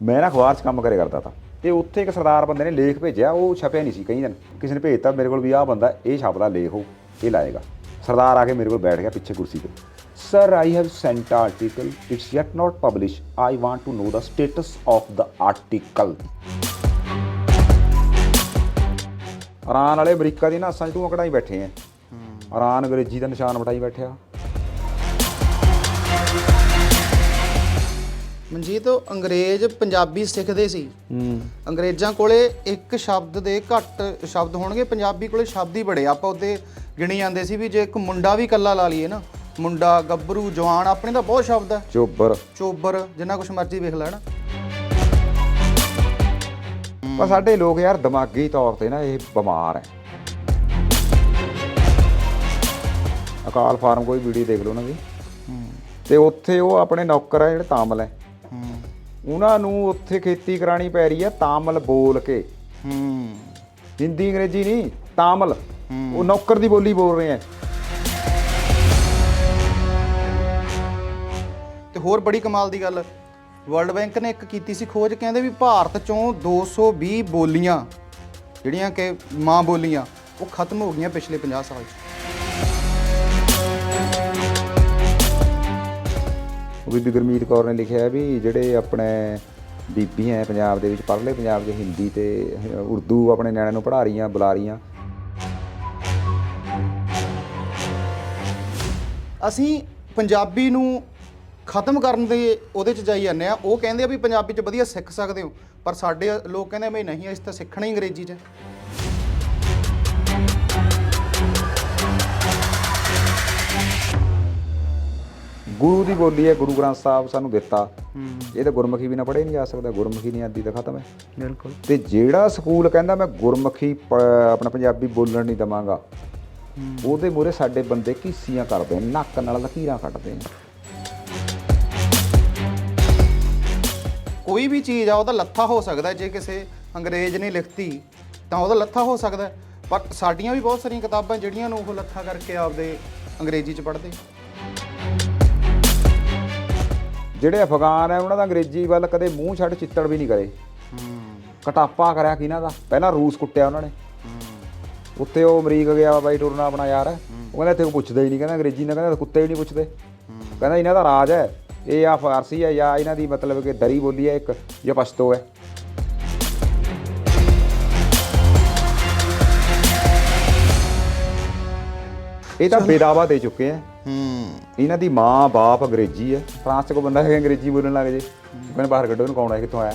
ਮੈਂ ਨਾ ਅਖਬਾਰ 'ਚ ਕੰਮ ਕਰੇ ਕਰਦਾ ਤਾ। ਤੇ ਉੱਥੇ ਇੱਕ ਸਰਦਾਰ ਬੰਦੇ ਨੇ ਲੇਖ ਭੇਜਿਆ ਉਹ ਛਪਿਆ ਨਹੀਂ ਸੀ ਕਈ ਦਿਨ ਕਿਸੇ ਨੇ ਭੇਜਤਾ ਮੇਰੇ ਕੋਲ ਵੀ ਆਹ ਬੰਦਾ ਇਹ ਛਾਪਦਾ ਲੇਖ ਉਹ ਇਹ ਲਾਏਗਾ। ਸਰਦਾਰ ਆ ਕੇ ਮੇਰੇ ਕੋਲ ਬੈਠ ਗਿਆ ਪਿੱਛੇ ਕੁਰਸੀ ਤੇ। Sir I have sent article it's ਯet not publish I want to know the status of the article Iran ਵਾਲੇ ਅਮਰੀਕਾ ਦੀ ਨਾਸਾਂ 'ਚ ਤੂੰ ਕਢਾਈ ਬੈਠੇ ਆ। ਇਰਾਨ ਅੰਗਰੇਜ਼ੀ ਦਾ ਨਿਸ਼ਾਨ ਵਟਾਈ ਬੈਠਿਆ। ਮਨਜੀਤ ਉਹ ਅੰਗਰੇਜ਼ ਪੰਜਾਬੀ ਸਿੱਖਦੇ ਸੀ। ਹੂੰ। ਅੰਗਰੇਜ਼ਾਂ ਕੋਲੇ ਇੱਕ ਸ਼ਬਦ ਦੇ ਘੱਟ ਸ਼ਬਦ ਹੋਣਗੇ ਪੰਜਾਬੀ ਕੋਲੇ ਸ਼ਬਦ ਹੀ ਬੜੇ। ਆਪਾਂ ਉਹਦੇ ਗਿਣੀ ਜਾਂਦੇ ਸੀ ਵੀ ਜੇ ਇੱਕ ਮੁੰਡਾ ਵੀ ਕੱਲਾ ਲਾ ਲਈਏ ਨਾ ਮੁੰਡਾ ਗੱਭਰੂ ਜਵਾਨ ਆਪਣੇ ਤਾਂ ਬਹੁਤ ਸ਼ਬਦ ਆ। ਚੋਬਰ। ਚੋਬਰ ਜਿੰਨਾ ਕੁਛ ਮਰਜ਼ੀ ਵੇਖ ਲੈਣਾ ਪਰ ਸਾਡੇ ਲੋਕ ਯਾਰ ਦਿਮਾਗੀ ਤੌਰ ਤੇ ਨਾ ਇਹ ਬਿਮਾਰ ਹੈ ਅਕਾਲ ਫਾਰਮ ਕੋਈ ਵੀਡੀਓ ਦੇਖ ਲਓ ਉਹਨਾਂ ਦੀ ਤੇ ਉੱਥੇ ਉਹ ਆਪਣੇ ਨੌਕਰ ਆ ਜਿਹੜੇ ਤਾਮਲ ਹੂੰ ਉਹਨਾਂ ਨੂੰ ਉੱਥੇ ਖੇਤੀ ਕਰਾਣੀ ਪੈ ਰਹੀ ਹੈ ਤਾਮਲ ਬੋਲ ਕੇ। ਹੂੰ। ਹਿੰਦੀ ਅੰਗਰੇਜ਼ੀ ਨਹੀਂ ਤਾਮਲ। ਉਹ ਨੌਕਰ ਦੀ ਬੋਲੀ ਬੋਲ ਰਹੇ ਆ ਤੇ ਹੋਰ ਬੜੀ ਕਮਾਲ ਦੀ ਗੱਲ ਵਰਲਡ ਬੈਂਕ ਨੇ ਇੱਕ ਕੀਤੀ ਸੀ ਖੋਜ ਕਹਿੰਦੇ ਵੀ ਭਾਰਤ ਚੋਂ 220 ਬੋਲੀਆਂ ਜਿਹੜੀਆਂ ਕਿ ਮਾਂ ਬੋਲੀਆਂ ਉਹ ਖਤਮ ਹੋ ਗਈਆਂ ਪਿਛਲੇ 50 ਸਾਲ 'ਚ। ਉਹ ਬੀਬੀ ਗੁਰਮੀਤ ਕੌਰ ਨੇ ਲਿਖਿਆ ਵੀ ਜਿਹੜੇ ਆਪਣੇ ਬੀਬੀਆਂ ਹੈ ਪੰਜਾਬ ਦੇ ਵਿੱਚ, ਪੜ੍ਹ ਲਏ ਪੰਜਾਬ ਦੇ ਹਿੰਦੀ ਤੇ ਉਰਦੂ ਆਪਣੇ ਨਿਆਣਿਆਂ ਨੂੰ ਪੜ੍ਹਾ ਰਹੀਆਂ, ਬੁਲਾ ਰਹੀਆਂ। ਅਸੀਂ ਪੰਜਾਬੀ ਨੂੰ ਖਤਮ ਕਰਨ ਦੇ ਉਹਦੇ ਚ ਜਾਈ ਜਾਂਦੇ ਆ। ਉਹ ਕਹਿੰਦੇ ਆ ਵੀ ਪੰਜਾਬੀ ਚ ਵਧੀਆ ਸਿੱਖ ਸਕਦੇ ਹੋ, ਪਰ ਸਾਡੇ ਲੋਕ ਕਹਿੰਦੇ ਵੀ ਨਹੀਂ, ਅਸੀਂ ਤਾਂ ਸਿੱਖਣਾ ਹੀ ਅੰਗਰੇਜ਼ੀ ਚ। ਗੁਰੂ ਦੀ ਬੋਲੀ ਹੈ ਗੁਰੂ ਗ੍ਰੰਥ ਸਾਹਿਬ ਸਾਨੂੰ ਦਿੱਤਾ। ਇਹ ਤਾਂ ਗੁਰਮੁਖੀ ਵੀ ਨਾ ਪੜ੍ਹੇ ਨਹੀਂ ਜਾ ਸਕਦਾ ਗੁਰਮੁਖੀ ਨਹੀਂ ਆਦੀ ਤਾਂ ਖਤਮ ਹੈ। ਬਿਲਕੁਲ। ਤੇ ਜਿਹੜਾ ਸਕੂਲ ਕਹਿੰਦਾ ਮੈਂ ਗੁਰਮੁਖੀ ਆਪਣਾ ਪੰਜਾਬੀ ਬੋਲਣ ਨਹੀਂ ਦਵਾਂਗਾ ਉਹਦੇ ਮੂਹਰੇ ਸਾਡੇ ਬੰਦੇ ਕੀਸੀਆਂ ਕਰਦੇ ਨੇ ਨੱਕ ਨਾਲ ਲਕੀਰਾਂ ਕੱਟਦੇ ਨੇ। ਕੋਈ ਵੀ ਚੀਜ਼ ਆ ਉਹਦਾ ਲੱਥਾ ਹੋ ਸਕਦਾ ਜੇ ਕਿਸੇ ਅੰਗਰੇਜ਼ ਨੇ ਲਿਖਤੀ ਤਾਂ ਉਹਦਾ ਲੱਥਾ ਹੋ ਸਕਦਾ। ਪਰ ਸਾਡੀਆਂ ਵੀ ਬਹੁਤ ਸਾਰੀਆਂ ਕਿਤਾਬਾਂ ਜਿਹੜੀਆਂ ਨੂੰ ਉਹ ਲੱਥਾ ਕਰਕੇ ਆਪਦੇ ਅੰਗਰੇਜ਼ੀ ਚ ਪੜ੍ਹਦੇ। ਜਿਹੜੇ ਅਫਗਾਨ ਹੈ ਉਹਨਾਂ ਦਾ ਅੰਗਰੇਜ਼ੀ ਵੱਲ ਕਦੇ ਮੂੰਹ ਛੱਡ ਚਿੱਤੜ ਵੀ ਨਹੀਂ ਕਰੇ। ਕਟਾਪਾ ਕਰਿਆ ਕਿਹਨਾਂ ਦਾ? ਪਹਿਲਾਂ ਰੂਸ ਕੁੱਟਿਆ ਉਹਨਾਂ ਨੇ। ਉੱਤੇ ਉਹ ਅਮਰੀਕ ਗਿਆ ਬਾਈ ਟੁਰਨਾ ਆਪਣਾ ਯਾਰ। ਉਹ ਕਹਿੰਦਾ ਇੱਥੇ ਕੋਈ ਪੁੱਛਦਾ ਹੀ ਨਹੀਂ ਕਹਿੰਦਾ ਅੰਗਰੇਜ਼ੀ ਨਾਲ ਕਹਿੰਦਾ ਕੁੱਤੇ ਵੀ ਨਹੀਂ ਪੁੱਛਦੇ। ਕਹਿੰਦਾ ਇਹਨਾਂ ਦਾ ਰਾਜ ਹੈ। ਇਹ ਆ ਫਾਰਸੀ ਹੈ ਜਾਂ ਇਹਨਾਂ ਦੀ ਮਤਲਬ ਕਿ ਦਰੀ ਬੋਲੀ ਹੈ ਇੱਕ ਜਾਂ ਪਸ਼ਤੋ ਹੈ। ਇਹ ਤਾਂ ਬੇਦਾਵਾ ਦੇ ਚੁੱਕੇ ਆ ਹੂੰ। ਇਹਨਾਂ ਦੀ ਮਾਂ ਬਾਪ ਅੰਗਰੇਜ਼ੀ ਹੈ। ਫਰਾਂਸ 'ਚ ਕੋਈ ਬੰਦਾ ਹੈਗਾ ਅੰਗਰੇਜ਼ੀ ਬੋਲਣ ਲੱਗ ਜੇ। ਮੈਨੂੰ ਬਾਹਰ ਕੱਢੋ, ਇਹਨੂੰ ਕੌਣ ਹੈ, ਕਿੱਥੋਂ ਆਇਆ?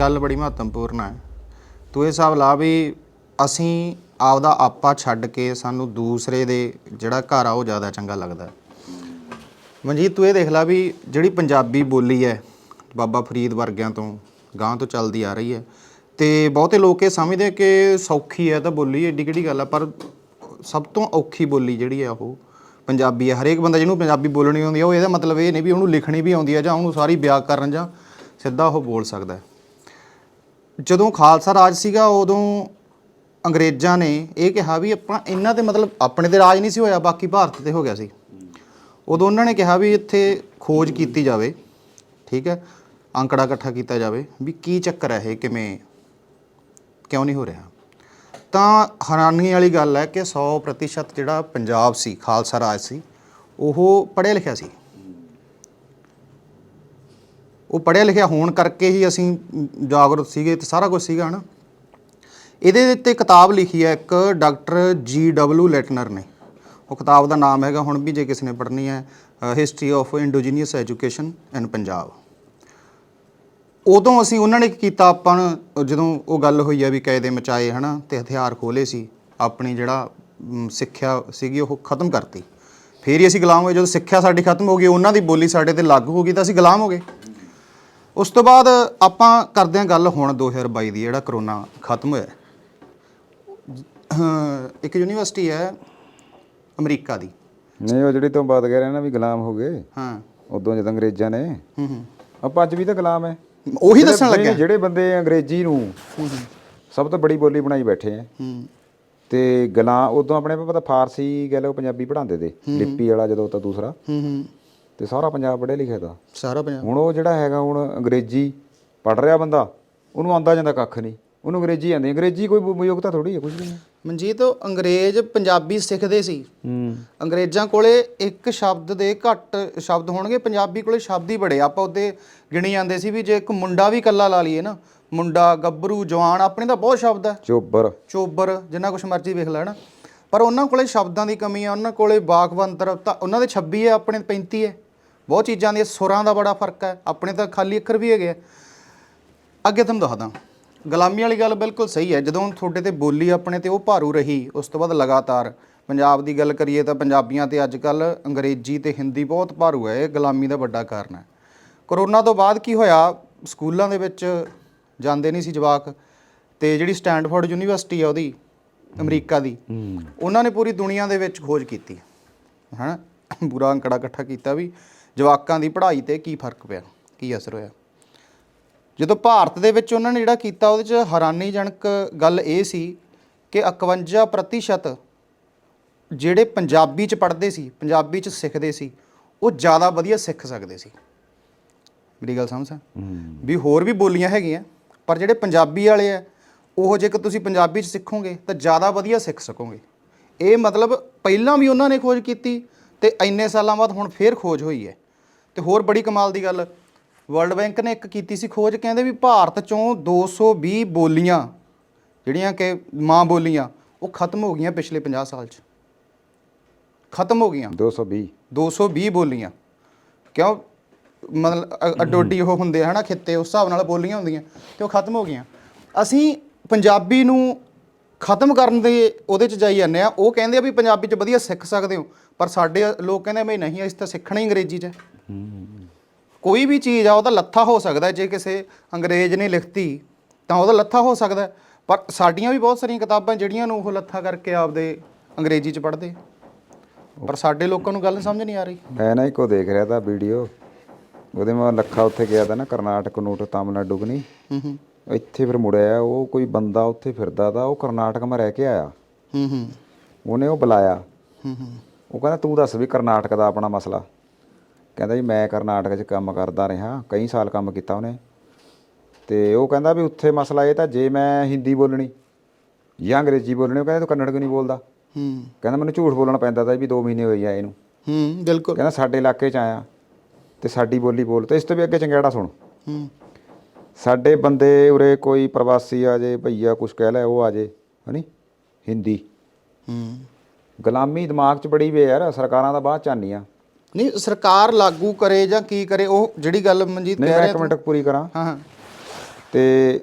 ਗੱਲ ਬੜੀ ਮਹੱਤਵਪੂਰਨ ਹੈ। ਤੂੰ ਇਹ ਹਿਸਾਬ ਲਾ ਵੀ ਅਸੀਂ ਆਪਦਾ ਆਪਾ ਛੱਡ ਕੇ ਸਾਨੂੰ ਦੂਸਰੇ ਦੇ ਜਿਹੜਾ ਘਰ ਆ, ਉਹ ਜ਼ਿਆਦਾ ਚੰਗਾ ਲੱਗਦਾ ਹੈ। ਮਨਜੀਤ, ਤੂੰ ਇਹ ਦੇਖ ਲੈ ਵੀ ਜਿਹੜੀ ਪੰਜਾਬੀ ਬੋਲੀ ਹੈ ਬਾਬਾ ਫਰੀਦ ਵਰਗਿਆਂ ਤੋਂ ਗਾਂ ਤੋਂ ਚੱਲਦੀ ਆ ਰਹੀ ਹੈ। ਤੇ ਬਹੁਤੇ ਲੋਕ ਇਹ ਸਮਝਦੇ ਆ ਕਿ ਸੌਖੀ ਹੈ ਤਾਂ ਬੋਲੀ, ਏਡੀ ਕਿਹੜੀ ਗੱਲ ਆ, ਪਰ ਸਭ ਤੋਂ ਔਖੀ ਬੋਲੀ ਜਿਹੜੀ ਆ ਉਹ ਪੰਜਾਬੀ ਹੈ ਹਰੇਕ ਬੰਦਾ ਜਿਹਨੂੰ ਪੰਜਾਬੀ ਬੋਲਣੀ ਆਉਂਦੀ ਆ, ਉਹ ਇਹਦਾ ਮਤਲਬ ਇਹ ਨਹੀਂ ਵੀ ਉਹਨੂੰ ਲਿਖਣੀ ਵੀ ਆਉਂਦੀ ਆ ਜਾਂ ਉਹਨੂੰ ਸਾਰੀ ਵਿਆਕਰਨ ਜਾਂ ਸਿੱਧਾ ਉਹ ਬੋਲ ਸਕਦਾ ਹੈ। ਜਦੋਂ ਖਾਲਸਾ ਰਾਜ ਸੀਗਾ, ਉਦੋਂ ਅੰਗਰੇਜ਼ਾਂ ਨੇ ਇਹ ਕਿਹਾ ਵੀ ਆਪਾਂ ਇਹਨਾਂ ਤੇ ਮਤਲਬ ਆਪਣੇ ਤੇ ਰਾਜ ਨਹੀਂ ਸੀ ਹੋਇਆ, ਬਾਕੀ ਭਾਰਤ ਤੇ ਹੋ ਗਿਆ ਸੀ। ਉਦੋਂ ਉਹਨਾਂ ਨੇ ਕਿਹਾ ਵੀ ਇੱਥੇ ਖੋਜ ਕੀਤੀ ਜਾਵੇ, ਠੀਕ ਹੈ, ਅੰਕੜਾ ਇਕੱਠਾ ਕੀਤਾ ਜਾਵੇ ਵੀ ਕੀ ਚੱਕਰ ਹੈ ਇਹ, ਕਿਵੇਂ, ਕਿਉਂ ਨਹੀਂ ਹੋ ਰਿਹਾ। ਤਾਂ ਹੈਰਾਨੀ ਵਾਲੀ ਗੱਲ ਹੈ ਕਿ 100% ਜਿਹੜਾ ਪੰਜਾਬ ਸੀ, ਖਾਲਸਾ ਰਾਜ ਸੀ, ਉਹ ਪੜ੍ਹਿਆ ਲਿਖਿਆ ਸੀ। ਉਹ ਪੜ੍ਹਿਆ ਲਿਖਿਆ ਹੋਣ ਕਰਕੇ ਹੀ ਅਸੀਂ ਜਾਗਰੂਕ ਸੀਗੇ ਤੇ ਸਾਰਾ ਕੁਝ ਸੀਗਾ, ਹਨਾ। ਇਹਦੇ ਉੱਤੇ ਕਿਤਾਬ ਲਿਖੀ ਹੈ ਇੱਕ ਡਾਕਟਰ ਜੀ ਡਬਲਯੂ ਲੈਟਨਰ ਨੇ। ਉਹ ਕਿਤਾਬ ਦਾ ਨਾਮ ਹੈਗਾ, ਹੁਣ ਵੀ ਜੇ ਕਿਸੇ ਨੇ ਪੜ੍ਹਨੀ ਹੈ history of indigenous education in Punjab ਉਦੋਂ ਅਸੀਂ ਉਹਨਾਂ ਨੇ ਕੀ ਕੀਤਾ, ਆਪਾਂ ਨੂੰ ਜਦੋਂ ਉਹ ਗੱਲ ਹੋਈ ਆ ਵੀ ਕਾਇਦੇ ਮਚਾਏ, ਹਨਾ, ਤੇ ਹਥਿਆਰ ਖੋਲੇ ਸੀ, ਆਪਣੀ ਜਿਹੜਾ ਸਿੱਖਿਆ ਸੀਗੀ, ਉਹ ਖਤਮ ਕਰਤੀ। ਫੇਰ ਹੀ ਅਸੀਂ ਗੁਲਾਮ ਹੋਏ। ਜਦੋਂ ਸਿੱਖਿਆ ਸਾਡੀ ਖਤਮ ਹੋ ਗਈ, ਉਹਨਾਂ ਦੀ ਬੋਲੀ ਸਾਡੇ ਤੇ ਲਾਗੂ ਹੋ ਗਈ, ਤਾਂ ਅਸੀਂ ਗੁਲਾਮ ਹੋ ਗਏ। ਉਸ ਤੋਂ ਬਾਅਦ ਆਪਾਂ ਕਰਦੇ ਹਾਂ ਗੱਲ ਹੁਣ 2022 ਦੀ, ਜਿਹੜਾ ਕਰੋਨਾ ਖਤਮ ਹੋਇਆ। ਇੱਕ ਯੂਨੀਵਰਸਿਟੀ ਹੈ ਅਮਰੀਕਾ ਦੀ। ਨਹੀਂ ਉਹ ਜਿਹੜੀ ਤੋਂ ਬਾਤ ਕਹਿ ਰਹੇ ਨਾ ਵੀ ਗੁਲਾਮ ਹੋ ਗਏ। ਹਾਂ। ਉਦੋਂ ਜਦ ਅੰਗਰੇਜ਼ਾਂ ਨੇ। ਹੂੰ ਹੂੰ। ਆਪਾਂ ਅੱਜ ਵੀ ਤਾਂ ਗੁਲਾਮ ਹੈ ਉਹੀ ਦੱਸਣ ਲੱਗਿਆ ਜਿਹੜੇ ਬੰਦੇ ਅੰਗਰੇਜ਼ੀ ਨੂੰ ਸਭ ਤੋਂ ਬੜੀ ਬੋਲੀ ਬਣਾਈ ਬੈਠੇ ਆ ਹੂੰ। ਤੇ ਗਲਾਂ ਉਦੋਂ ਆਪਣੇ ਪਤਾ ਫਾਰਸੀ ਕਹਿ ਲਓ ਪੰਜਾਬੀ ਪੜ੍ਹਾਉਂਦੇ ਤੇ। ਲਿਪੀ ਵਾਲਾ ਜਦੋਂ ਤਾਂ ਦੂਸਰਾ। ਹੂੰ ਹੂੰ। ਤੇ ਸਾਰਾ ਪੰਜਾਬ ਪੜ੍ਹਿਆ ਲਿਖਿਆ ਦਾ। ਸਾਰਾ ਪੰਜਾਬ। ਹੁਣ ਉਹ ਜਿਹੜਾ ਹੈਗਾ ਹੁਣ ਅੰਗਰੇਜ਼ੀ ਪੜ੍ਹ ਰਿਹਾ ਬੰਦਾ ਉਹਨੂੰ ਆਂਦਾ ਜਾਂਦਾ ਕੱਖ ਨਹੀਂ। ਉਹਨੂੰ ਅੰਗਰੇਜ਼ੀ ਆਂਦੀ ਅੰਗਰੇਜ਼ੀ ਕੋਈ ਯੋਗਤਾ ਥੋੜੀ ਹੈ ਕੁਝ ਨਹੀਂ। ਮਨਜੀਤ ਉਹ ਅੰਗਰੇਜ਼ ਪੰਜਾਬੀ ਸਿੱਖਦੇ ਸੀ। ਹੂੰ। ਅੰਗਰੇਜ਼ਾਂ ਕੋਲੇ ਇੱਕ ਸ਼ਬਦ ਦੇ ਘੱਟ ਸ਼ਬਦ ਹੋਣਗੇ ਪੰਜਾਬੀ ਕੋਲੇ ਸ਼ਬਦ ਹੀ ਬੜੇ। ਆਪਾਂ ਉਹਦੇ ਗਿਣੀ ਜਾਂਦੇ ਸੀ ਵੀ ਜੇ ਇੱਕ ਮੁੰਡਾ ਵੀ ਕੱਲਾ ਲਾ ਲਈਏ ਨਾ ਮੁੰਡਾ ਗੱਭਰੂ ਜਵਾਨ ਆਪਣੇ ਤਾਂ ਬਹੁਤ ਸ਼ਬਦ ਹੈ ਚੋਬਰ। ਚੋਬਰ ਜਿੰਨਾ ਕੁਛ ਮਰਜ਼ੀ ਵੇਖ ਲੈਣਾ। ਪਰ ਉਹਨਾਂ ਕੋਲੇ ਸ਼ਬਦਾਂ ਦੀ ਕਮੀ ਆ ਉਹਨਾਂ ਕੋਲੇ ਵਾਕਵੰਤਰ ਤਾਂ ਉਹਨਾਂ ਦੇ 26 ਹੈ ਆਪਣੇ 35 ਹੈ ਬਹੁਤ ਚੀਜ਼ਾਂ ਦੀਆਂ ਸੁਰਾਂ ਦਾ ਬੜਾ ਫ਼ਰਕ ਹੈ ਆਪਣੇ ਤਾਂ ਖਾਲੀ ਅੱਖਰ ਵੀ ਹੈਗੇ ਆ। ਅੱਗੇ ਤੁਹਾਨੂੰ ਦੱਸਦਾ। ਗੁਲਾਮੀ ਵਾਲੀ ਗੱਲ ਬਿਲਕੁਲ ਸਹੀ ਹੈ। ਜਦੋਂ ਤੁਹਾਡੇ ਤੇ ਬੋਲੀ ਆਪਣੇ ਤੇ ਉਹ ਭਾਰੂ ਰਹੀ ਉਸ ਤੋਂ ਬਾਅਦ ਲਗਾਤਾਰ। ਪੰਜਾਬ ਦੀ ਗੱਲ ਕਰੀਏ ਤਾਂ ਪੰਜਾਬੀਆਂ ਤੇ ਅੱਜ ਕੱਲ ਅੰਗਰੇਜ਼ੀ ਤੇ ਹਿੰਦੀ ਬਹੁਤ ਭਾਰੂ ਹੈ। ਇਹ ਗੁਲਾਮੀ ਦਾ ਵੱਡਾ ਕਾਰਨ ਹੈ। ਕਰੋਨਾ ਤੋਂ ਬਾਅਦ ਕੀ ਹੋਇਆ? ਸਕੂਲਾਂ ਦੇ ਵਿੱਚ ਜਾਂਦੇ ਨਹੀਂ ਸੀ ਜਵਾਕ ਤੇ ਜਿਹੜੀ ਸਟੈਂਡਫੋਰਡ ਯੂਨੀਵਰਸਿਟੀ ਆ ਉਹਦੀ ਅਮਰੀਕਾ ਦੀ ਉਹਨਾਂ ਨੇ ਪੂਰੀ ਦੁਨੀਆ ਦੇ ਵਿੱਚ ਖੋਜ ਕੀਤੀ। ਹਨਾ? ਪੂਰਾ ਅੰਕੜਾ ਇਕੱਠਾ ਕੀਤਾ ਵੀ ਜਵਾਕਾਂ ਦੀ ਪੜ੍ਹਾਈ ਤੇ ਕੀ ਫ਼ਰਕ ਪਿਆ? ਕੀ ਅਸਰ ਹੋਇਆ? ਜਦੋਂ ਭਾਰਤ ਦੇ ਵਿੱਚ ਉਹਨਾਂ ਨੇ ਜਿਹੜਾ ਕੀਤਾ ਉਹਦੇ 'ਚ ਹੈਰਾਨੀਜਨਕ ਗੱਲ ਇਹ ਸੀ ਕਿ 51% ਜਿਹੜੇ ਪੰਜਾਬੀ 'ਚ ਪੜ੍ਹਦੇ ਸੀ ਪੰਜਾਬੀ 'ਚ ਸਿੱਖਦੇ ਸੀ ਉਹ ਜ਼ਿਆਦਾ ਵਧੀਆ ਸਿੱਖ ਸਕਦੇ ਸੀ। ਮੇਰੀ ਗੱਲ ਸਮਝਾਂ ਹੂੰ। ਵੀ ਹੋਰ ਵੀ ਬੋਲੀਆਂ ਹੈਗੀਆਂ ਪਰ ਜਿਹੜੇ ਪੰਜਾਬੀ ਵਾਲੇ ਆ ਉਹ ਜੇਕਰ ਤੁਸੀਂ ਪੰਜਾਬੀ 'ਚ ਸਿੱਖੋਗੇ ਤਾਂ ਜ਼ਿਆਦਾ ਵਧੀਆ ਸਿੱਖ ਸਕੋਗੇ। ਇਹ ਮਤਲਬ ਪਹਿਲਾਂ ਵੀ ਉਹਨਾਂ ਨੇ ਖੋਜ ਕੀਤੀ ਤੇ ਇੰਨੇ ਸਾਲਾਂ ਬਾਅਦ ਹੁਣ ਫੇਰ ਖੋਜ ਹੋਈ ਹੈ। ਤੇ ਹੋਰ ਬੜੀ ਕਮਾਲ ਦੀ ਗੱਲ ਵਰਲਡ ਬੈਂਕ ਨੇ ਇੱਕ ਕੀਤੀ ਸੀ ਖੋਜ ਕਹਿੰਦੇ ਵੀ ਭਾਰਤ ਚੋਂ 220 ਬੋਲੀਆਂ ਜਿਹੜੀਆਂ ਕਿ ਮਾਂ ਬੋਲੀਆਂ ਉਹ ਖਤਮ ਹੋ ਗਈਆਂ ਪਿਛਲੇ 50 ਸਾਲ 'ਚ। ਖਤਮ ਹੋ ਗਈਆਂ। 220 220 ਬੋਲੀਆਂ। ਕਿਉਂ? ਮਤਲਬ ਅ- ਅੱਡੋ-ਅੱਡੀ ਉਹ ਹੁੰਦੇ ਹਨਾ ਖਿੱਤੇ ਉਸ ਹਿਸਾਬ ਨਾਲ ਬੋਲੀਆਂ ਹੁੰਦੀਆਂ ਤੇ ਉਹ ਖਤਮ ਹੋ ਗਈਆਂ। ਅਸੀਂ ਪੰਜਾਬੀ ਨੂੰ ਖਤਮ ਕਰਨ ਦੇ ਉਹਦੇ ਚ ਜਾਈ ਜਾਂਦੇ ਆ। ਉਹ ਕਹਿੰਦੇ ਆ ਵੀ ਪੰਜਾਬੀ ਚ ਵਧੀਆ ਸਿੱਖ ਸਕਦੇ ਹੋ ਪਰ ਸਾਡੇ ਲੋਕ ਕਹਿੰਦੇ ਵੀ ਨਹੀਂ ਅਸੀਂ ਤਾਂ ਸਿੱਖਣਾ ਹੀ ਅੰਗਰੇਜ਼ੀ ਚ। ਹੈ। ਕੋਈ ਵੀ ਚੀਜ਼ ਆ ਉਹਦਾ ਲੱਥਾ ਹੋ ਸਕਦਾ। ਜੇ ਕਿਸੇ ਅੰਗਰੇਜ਼ ਨੇ ਲਿਖਤੀ ਤਾਂ ਉਹਦਾ ਲੱਥਾ ਹੋ ਸਕਦਾ। ਪਰ ਸਾਡੀਆਂ ਵੀ ਬਹੁਤ ਸਾਰੀਆਂ ਕਿਤਾਬਾਂ ਜਿਹੜੀਆਂ ਨੂੰ ਉਹ ਲੱਥਾ ਕਰਕੇ ਆਪਦੇ ਅੰਗਰੇਜ਼ੀ ਚ ਪੜ੍ਹਦੇ। ਪਰ ਸਾਡੇ ਲੋਕਾਂ ਨੂੰ ਗੱਲ ਸਮਝ ਨਹੀਂ ਆ ਰਹੀ। ਮੈਂ ਨਾ ਇੱਕੋ ਦੇਖ ਰਿਹਾ ਤਾਂ ਵੀਡੀਓ। ਉਹਦੇ ਮੈਂ ਲੱਖਾ ਉੱਥੇ ਗਿਆ ਤਾਂ ਨਾ ਕਰਨਾਟਕ ਨੂਟ ਤਾਮਿਲਨਾਡੂ ਕਨੀ ਹੂੰ ਹੂੰ। ਇੱਥੇ ਫਿਰ ਮੁੜਿਆ ਉਹ ਕੋਈ ਬੰਦਾ ਉੱਥੇ ਫਿਰਦਾ ਤਾਂ ਉਹ ਕਰਨਾਟਕ ਮੈਂ ਰਹਿ ਕੇ ਆਇਆ। ਹੂੰ ਹੂੰ। ਉਹਨੇ ਉਹ ਬੁਲਾਇਆ। ਹੂੰ ਹੂੰ। ਉਹ ਕਹਿੰਦਾ ਤੂੰ ਦੱਸ ਵੀ ਕਰਨਾਟਕ ਦਾ ਆਪਣਾ ਮਸਲਾ? ਕਹਿੰਦਾ ਜੀ ਮੈਂ ਕਰਨਾਟਕ 'ਚ ਕੰਮ ਕਰਦਾ ਰਿਹਾ ਕਈ ਸਾਲ ਕੰਮ ਕੀਤਾ ਉਹਨੇ। ਤੇ ਉਹ ਕਹਿੰਦਾ ਵੀ ਉੱਥੇ ਮਸਲਾ ਇਹ ਤਾਂ ਜੇ ਮੈਂ ਹਿੰਦੀ ਬੋਲਣੀ ਜਾਂ ਅੰਗਰੇਜ਼ੀ ਬੋਲਣੀ ਉਹ ਕਹਿੰਦਾ ਤੂੰ ਕੰਨੜ ਕਿਉਂ ਨਹੀਂ ਬੋਲਦਾ? ਹੂੰ। ਕਹਿੰਦਾ ਮੈਨੂੰ ਝੂਠ ਬੋਲਣਾ ਪੈਂਦਾ ਤਾਂ ਵੀ 2 ਮਹੀਨੇ ਹੋਏ ਆ ਇਹਨੂੰ। ਹੂੰ ਬਿਲਕੁਲ। ਕਹਿੰਦਾ ਸਾਡੇ ਇਲਾਕੇ 'ਚ ਆਇਆ ਤੇ ਸਾਡੀ ਬੋਲੀ ਬੋਲ ਤੇ ਇਸ ਤੋਂ ਵੀ ਅੱਗੇ ਚੰਗਿਆੜਾ ਸੁਣ। ਹੂੰ। ਸਾਡੇ ਬੰਦੇ ਉਰੇ ਕੋਈ ਪ੍ਰਵਾਸੀ ਆ ਜੇ ਭਈਆ ਕੁਛ ਕਹਿ ਲੈ ਉਹ ਆ ਜੇ ਹਨੀ? ਹਿੰਦੀ। ਹੂੰ। ਗੁਲਾਮੀ ਦਿਮਾਗ 'ਚ ਬੜੀ ਵੇ ਯਾਰ ਸਰਕਾਰਾਂ ਦਾ ਬਾਅਦ ਚ ਆਉਂਦੀਆਂ। ਨਹੀਂ ਸਰਕਾਰ ਲਾਗੂ ਕਰੇ ਜਾਂ ਕੀ ਕਰੇ ਉਹ ਜਿਹੜੀ ਗੱਲ ਮਨਜੀਤ ਨਹੀਂ ਕਹਿ ਮੈਂ ਰਿਹਾ ਇੱਕ ਮਿੰਟ ਪੂਰੀ ਕਰਾਂ। ਹਾਂ ਹਾਂ। ਤੇ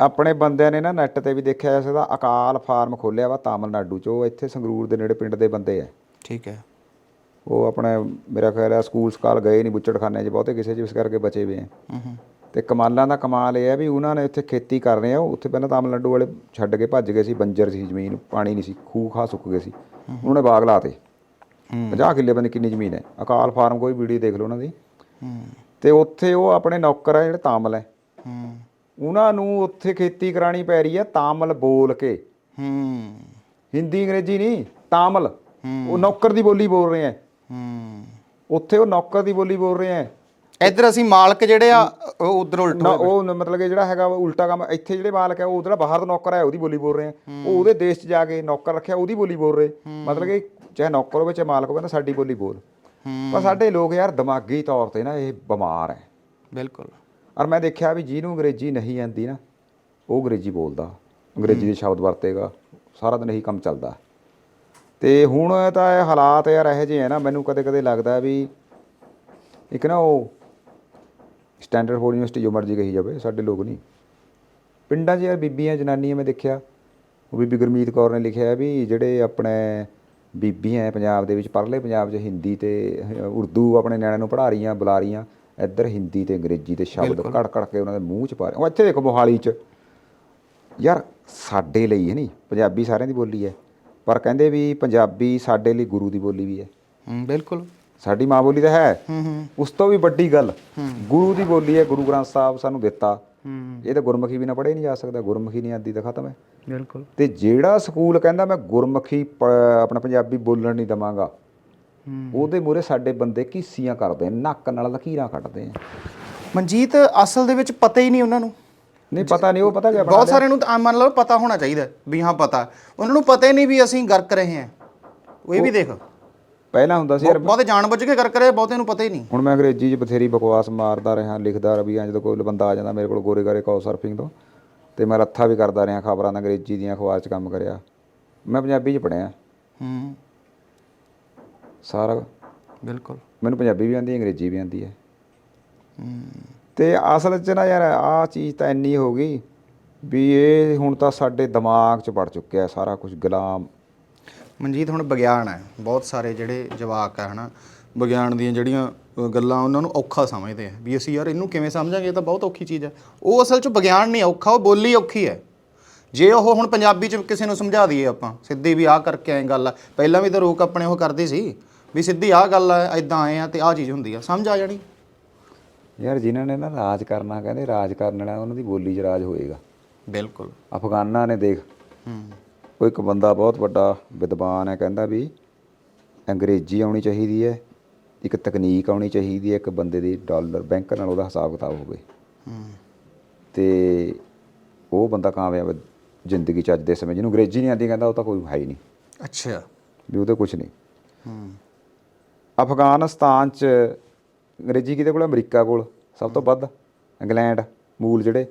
ਆਪਣੇ ਬੰਦਿਆਂ ਨੇ ਨਾ ਨੈੱਟ ਤੇ ਵੀ ਦੇਖਿਆ ਇਸ ਦਾ ਅਕਾਲ ਫਾਰਮ ਖੋਲਿਆ ਵਾ ਤਾਮਿਲਨਾਡੂ 'ਚ ਉਹ ਇੱਥੇ ਸੰਗਰੂਰ ਦੇ ਨੇੜੇ ਪਿੰਡ ਦੇ ਬੰਦੇ ਆ। ਠੀਕ ਹੈ। ਉਹ ਆਪਣੇ ਮੇਰਾ ਖਿਆਲ ਹੈ ਸਕੂਲ ਸਕਾਲ ਗਏ ਨਹੀਂ ਬੁੱਚੜਖਾਨੇ 'ਚ ਬਹੁਤੇ ਕਿਸੇ 'ਚ ਇਸ ਕਰਕੇ ਬਚੇ ਵੇ ਆ। ਹੂੰ ਹੂੰ। ਤੇ ਕਮਾਲਾਂ ਦਾ ਕਮਾਲ ਇਹ ਹੈ ਵੀ ਉਹਨਾਂ ਨੇ ਉੱਥੇ ਖੇਤੀ ਕਰ ਰਹੇ ਆ ਉੱਥੇ ਪਹਿਲਾਂ ਤਾਮਿਲਨਾਡੂ ਵਾਲੇ ਛੱਡ ਕੇ ਭੱਜ ਗਏ ਸੀ ਬੰਜਰ ਸੀ ਜ਼ਮੀਨ ਪਾਣੀ ਨਹੀਂ ਸੀ ਖੂਹ ਖਾ ਸੁੱਕ ਗਏ ਸੀ। ਉਹਨਾਂ ਨੇ ਬਾਗ ਲਾਤੇ 50 ਕਿੱਲੇ ਬੰਦੇ ਕਿੰਨੀ ਜ਼ਮੀਨ ਹੈ। ਅਕਾਲ ਫਾਰਮ ਕੋਈ ਵੀਡੀਓ ਦੇਖ ਲਓ ਉਹਨਾਂ ਦੀ। ਤੇ ਉੱਥੇ ਉਹ ਆਪਣੇ ਨੌਕਰ ਆ ਜਿਹੜੇ ਤਾਮਲ ਹੈ। ਹੂੰ ਉਹਨਾਂ ਨੂੰ ਉੱਥੇ ਖੇਤੀ ਕਰਾਣੀ ਪੈ ਰਹੀ ਹੈ ਤਾਮਲ ਬੋਲ ਕੇ। ਹੂੰ ਹਿੰਦੀ ਅੰਗਰੇਜ਼ੀ ਨਹੀਂ ਤਾਮਲ। ਉਹ ਨੌਕਰ ਦੀ ਬੋਲੀ ਬੋਲ ਰਹੇ ਆ ਹੂੰ। ਉੱਥੇ ਉਹ ਨੌਕਰ ਦੀ ਬੋਲੀ ਬੋਲ ਰਹੇ ਆ ਇੱਧਰ ਅਸੀਂ ਮਾਲਕ ਜਿਹੜੇ ਆ ਉਹ ਉਧਰ ਉਲਟ ਉਹ ਮਤਲਬ ਕਿ ਜਿਹੜਾ ਹੈਗਾ ਉਲਟਾ ਕੰਮ ਇੱਥੇ ਜਿਹੜੇ ਮਾਲਕ ਹੈ ਉਹ ਜਿਹੜਾ ਬਾਹਰ ਦਾ ਨੌਕਰ ਹੈ ਉਹਦੀ ਬੋਲੀ ਬੋਲ ਰਹੇ ਆ ਉਹ ਉਹਦੇ ਦੇਸ਼ 'ਚ ਜਾ ਕੇ ਨੌਕਰ ਰੱਖਿਆ ਉਹਦੀ ਬੋਲੀ ਬੋਲ ਰਹੇ। ਮਤਲਬ ਕਿ ਚਾਹੇ ਨੌਕਰ ਹੋਵੇ ਚਾਹੇ ਮਾਲਕ ਹੋਵੇ ਨਾ ਸਾਡੀ ਬੋਲੀ ਬੋਲ। ਪਰ ਸਾਡੇ ਲੋਕ ਯਾਰ ਦਿਮਾਗੀ ਤੌਰ ਤੇ ਨਾ ਇਹ ਬਿਮਾਰ ਹੈ ਬਿਲਕੁਲ। ਔਰ ਮੈਂ ਦੇਖਿਆ ਵੀ ਜਿਹਨੂੰ ਅੰਗਰੇਜ਼ੀ ਨਹੀਂ ਆਉਂਦੀ ਨਾ ਉਹ ਅੰਗਰੇਜ਼ੀ ਬੋਲਦਾ। ਅੰਗਰੇਜ਼ੀ ਦੇ ਸ਼ਬਦ ਵਰਤੇਗਾ ਸਾਰਾ ਦਿਨ ਇਹੀ ਕੰਮ ਚੱਲਦਾ। ਤੇ ਹੁਣ ਤਾਂ ਇਹ ਹਾਲਾਤ ਯਾਰ ਇਹੋ ਜਿਹੇ ਆ ਨਾ ਮੈਨੂੰ ਕਦੇ ਕਦੇ ਲੱਗਦਾ ਵੀ ਇੱਕ ਨਾ ਉਹ ਸਟੈਂਡਰਡ ਫੋਰ ਯੂਨੀਵਰਸਿਟੀ ਜੋ ਮਰਜ਼ੀ ਕਹੀ ਜਾਵੇ ਸਾਡੇ ਲੋਕ ਨਹੀਂ। ਪਿੰਡਾਂ 'ਚ ਯਾਰ ਬੀਬੀਆਂ ਜਨਾਨੀਆਂ ਮੈਂ ਦੇਖਿਆ ਉਹ ਬੀਬੀ ਗੁਰਮੀਤ ਕੌਰ ਨੇ ਲਿਖਿਆ ਹੈ ਵੀ ਜਿਹੜੇ ਆਪਣੇ ਬੀਬੀਆਂ ਪੰਜਾਬ ਦੇ ਵਿੱਚ ਪੜ੍ਹਲੇ ਪੰਜਾਬ 'ਚ ਹਿੰਦੀ ਤੇ ਉਰਦੂ ਆਪਣੇ ਨਿਆਣਿਆਂ ਨੂੰ ਪੜ੍ਹਾ ਰਹੀਆਂ ਬੁਲਾ ਰਹੀਆਂ ਇੱਧਰ ਹਿੰਦੀ ਤੇ ਅੰਗਰੇਜ਼ੀ ਦੇ ਸ਼ਬਦ ਘੜ ਘੜ ਕੇ ਉਹਨਾਂ ਦੇ ਮੂੰਹ 'ਚ ਪਾ ਰਹੇ। ਉਹ ਇੱਥੇ ਦੇਖੋ ਮੋਹਾਲੀ 'ਚ। ਯਾਰ ਸਾਡੇ ਲਈ ਹੈ ਨਹੀਂ ਪੰਜਾਬੀ ਸਾਰਿਆਂ ਦੀ ਬੋਲੀ ਹੈ ਪਰ ਕਹਿੰਦੇ ਵੀ ਪੰਜਾਬੀ ਸਾਡੇ ਲਈ ਗੁਰੂ ਦੀ ਬੋਲੀ ਵੀ ਹੈ ਹੂੰ ਬਿਲਕੁਲ। ਸਾਡੀ ਮਾਂ ਬੋਲੀ ਤਾਂ ਹੈ। ਹੂੰ ਹੂੰ। ਉਸ ਤੋਂ ਵੀ ਵੱਡੀ ਗੱਲ ਗੁਰੂ ਦੀ ਬੋਲੀ ਹੈ ਗੁਰੂ ਗ੍ਰੰਥ ਸਾਹਿਬ ਸਾਨੂੰ ਦਿੱਤਾ। ਇਹ ਤਾਂ ਗੁਰਮੁਖੀ ਵੀ ਨਾ ਪੜ੍ਹੇ ਨਹੀਂ ਜਾ ਸਕਦਾ ਗੁਰਮੁਖੀ ਨਹੀਂ ਆਦੀ ਤਾਂ ਖਤਮ ਹੈ। ਬਿਲਕੁਲ। ਤੇ ਜਿਹੜਾ ਸਕੂਲ ਕਹਿੰਦਾ ਮੈਂ ਗੁਰਮੁਖੀ ਆਪਣਾ ਪੰਜਾਬੀ ਬੋਲਣ ਨਹੀਂ ਦਵਾਂਗਾ ਹੂੰ। ਉਹਦੇ ਮੂਹਰੇ ਸਾਡੇ ਬੰਦੇ ਕੀਸੀਆਂ ਕਰਦੇ ਨੱਕ ਨਾਲ ਲਕੀਰਾਂ ਕੱਢਦੇ ਆ। ਮਨਜੀਤ ਅਸਲ ਦੇ ਵਿੱਚ ਪਤਾ ਹੀ ਨਹੀਂ ਉਹਨਾਂ ਨੂੰ। ਨਹੀਂ ਪਤਾ ਨਹੀਂ ਉਹ ਪਤਾ ਕਿਆ ਬਹੁਤ ਸਾਰਿਆਂ ਨੂੰ ਤਾਂ ਮੰਨ ਲਓ ਪਤਾ ਹੋਣਾ ਚਾਹੀਦਾ ਵੀ ਹਾਂ ਪਤਾ। ਉਹਨਾਂ ਨੂੰ ਪਤਾ ਹੀ ਨਹੀਂ ਵੀ ਅਸੀਂ ਗਰਕ ਰਹੇ ਹਾਂ। ਉਹ ਇਹ ਵੀ ਦੇਖ। ਪਹਿਲਾਂ ਹੁੰਦਾ ਸੀ ਯਾਰ ਬਹੁਤੇ ਜਾਣਬੁੱਝ ਕੇ ਗਰਕ ਰਹੇ ਬਹੁਤੇ ਨੂੰ ਪਤਾ ਹੀ ਨਹੀਂ। ਹੁਣ ਮੈਂ ਅੰਗਰੇਜ਼ੀ 'ਚ ਬਥੇਰੀ ਬਕਵਾਸ ਮਾਰਦਾ ਰਿਹਾ ਲਿਖਦਾ ਵੀ ਜਦੋਂ ਕੋਈ ਬੰਦਾ ਆ ਜਾਂਦਾ ਮੇਰੇ ਕੋਲ ਗੋਰੇ ਗਾਰੇ ਕੌ ਸਰਫਿੰਗ ਤੋਂ ਤੇ ਮੈਂ ਰੱਥਾ ਵੀ ਕਰਦਾ ਰਿਹਾ ਖਬਰਾਂ ਦਾ ਅੰਗਰੇਜ਼ੀ ਦੀਆਂ ਅਖਬਾਰ 'ਚ ਕੰਮ ਕਰਿਆ। ਮੈਂ ਪੰਜਾਬੀ 'ਚ ਪੜ੍ਹਿਆ। ਹੂੰ। ਸਾਰਾ ਬਿਲਕੁਲ। ਮੈਨੂੰ ਪੰਜਾਬੀ ਵੀ ਆਉਂਦੀ ਹੈ ਅੰਗਰੇਜ਼ੀ ਵੀ ਆਉਂਦੀ ਹੈ। ਹੂੰ। ਤੇ ਅਸਲ 'ਚ ਨਾ ਯਾਰ ਆਹ ਚੀਜ਼ ਤਾਂ ਇੰਨੀ ਹੋ ਗਈ ਵੀ ਇਹ ਹੁਣ ਤਾਂ ਸਾਡੇ ਦਿਮਾਗ 'ਚ ਵੜ ਚੁੱਕਿਆ ਸਾਰਾ ਕੁਝ ਗੁਲਾਮ। ਮਨਜੀਤ ਹੁਣ ਵਿਗਿਆਨ ਹੈ। ਬਹੁਤ ਸਾਰੇ ਜਿਹੜੇ ਜਵਾਕ ਆ ਹਨਾ ਵਿਗਿਆਨ ਦੀਆਂ ਜਿਹੜੀਆਂ ਅ, ਗੱਲਾਂ ਉਹਨਾਂ ਨੂੰ ਔਖਾ ਸਮਝਦੇ ਆ ਵੀ ਅਸੀਂ ਯਾਰ ਇਹਨੂੰ ਕਿਵੇਂ ਸਮਝਾਂਗੇ ਇਹ ਤਾਂ ਬਹੁਤ ਔਖੀ ਚੀਜ਼ ਹੈ ਉਹ ਅਸਲ 'ਚ ਵਿਗਿਆਨ ਨਹੀਂ ਔਖਾ ਉਹ ਬੋਲੀ ਔਖੀ ਹੈ। ਜੇ ਉਹ ਹੁਣ ਪੰਜਾਬੀ 'ਚ ਕਿਸੇ ਨੂੰ ਸਮਝਾ ਦਈਏ ਆਪਾਂ ਸਿੱਧੀ ਵੀ ਆਹ ਕਰਕੇ ਐਂ ਗੱਲ ਆ। ਪਹਿਲਾਂ ਵੀ ਤਾਂ ਲੋਕ ਆਪਣੇ ਉਹ ਕਰਦੇ ਸੀ ਵੀ ਸਿੱਧੀ ਆਹ ਗੱਲ ਆ ਐਦਾਂ ਆਏ ਆ ਤੇ ਆਹ ਚੀਜ਼ ਹੁੰਦੀ ਆ। ਸਮਝ ਆ ਜਾਣੀ? ਯਾਰ ਜਿਨ੍ਹਾਂ ਨੇ ਨਾ ਰਾਜ ਕਰਨਾ ਕਹਿੰਦੇ ਰਾਜ ਕਰਨ ਵਾਲਾ ਉਹਨਾਂ ਦੀ ਬੋਲੀ 'ਚ ਰਾਜ ਹੋਏਗਾ। ਬਿਲਕੁਲ। ਅਫਗਾਨਾਂ ਨੇ ਦੇਖ ਹੂੰ। ਉਹ ਇੱਕ ਬੰਦਾ ਬਹੁਤ ਵੱਡਾ ਵਿਦਵਾਨ ਹੈ ਕਹਿੰਦਾ ਵੀ ਅੰਗਰੇਜ਼ੀ ਆਉਣੀ ਚਾਹੀਦੀ ਹੈ ਇੱਕ ਤਕਨੀਕ ਆਉਣੀ ਚਾਹੀਦੀ ਹੈ ਇੱਕ ਬੰਦੇ ਦੀ ਡਾਲਰ ਬੈਂਕ ਨਾਲ ਉਹਦਾ ਹਿਸਾਬ ਕਿਤਾਬ ਹੋਵੇ। ਹੂੰ। ਤੇ ਉਹ ਬੰਦਾ ਕਾਮਯਾਬ ਜ਼ਿੰਦਗੀ ਚ ਅੱਜ ਦੇ ਸਮੇਂ ਜਿਹਨੂੰ ਅੰਗਰੇਜ਼ੀ ਨਹੀਂ ਆਉਂਦੀ ਕਹਿੰਦਾ ਉਹ ਤਾਂ ਕੋਈ ਹੈ ਹੀ ਨਹੀਂ। ਅੱਛਾ। ਵੀ ਉਹਦੇ ਕੁਝ ਨਹੀਂ। ਹੂੰ। ਅਫਗਾਨਿਸਤਾਨ ਚ ਅੰਗਰੇਜ਼ੀ ਕਿਹਦੇ ਕੋਲ? ਅਮਰੀਕਾ ਕੋਲ। ਸਭ ਤੋਂ ਵੱਧ ਇੰਗਲੈਂਡ ਮੂਲ ਜਿਹੜੇ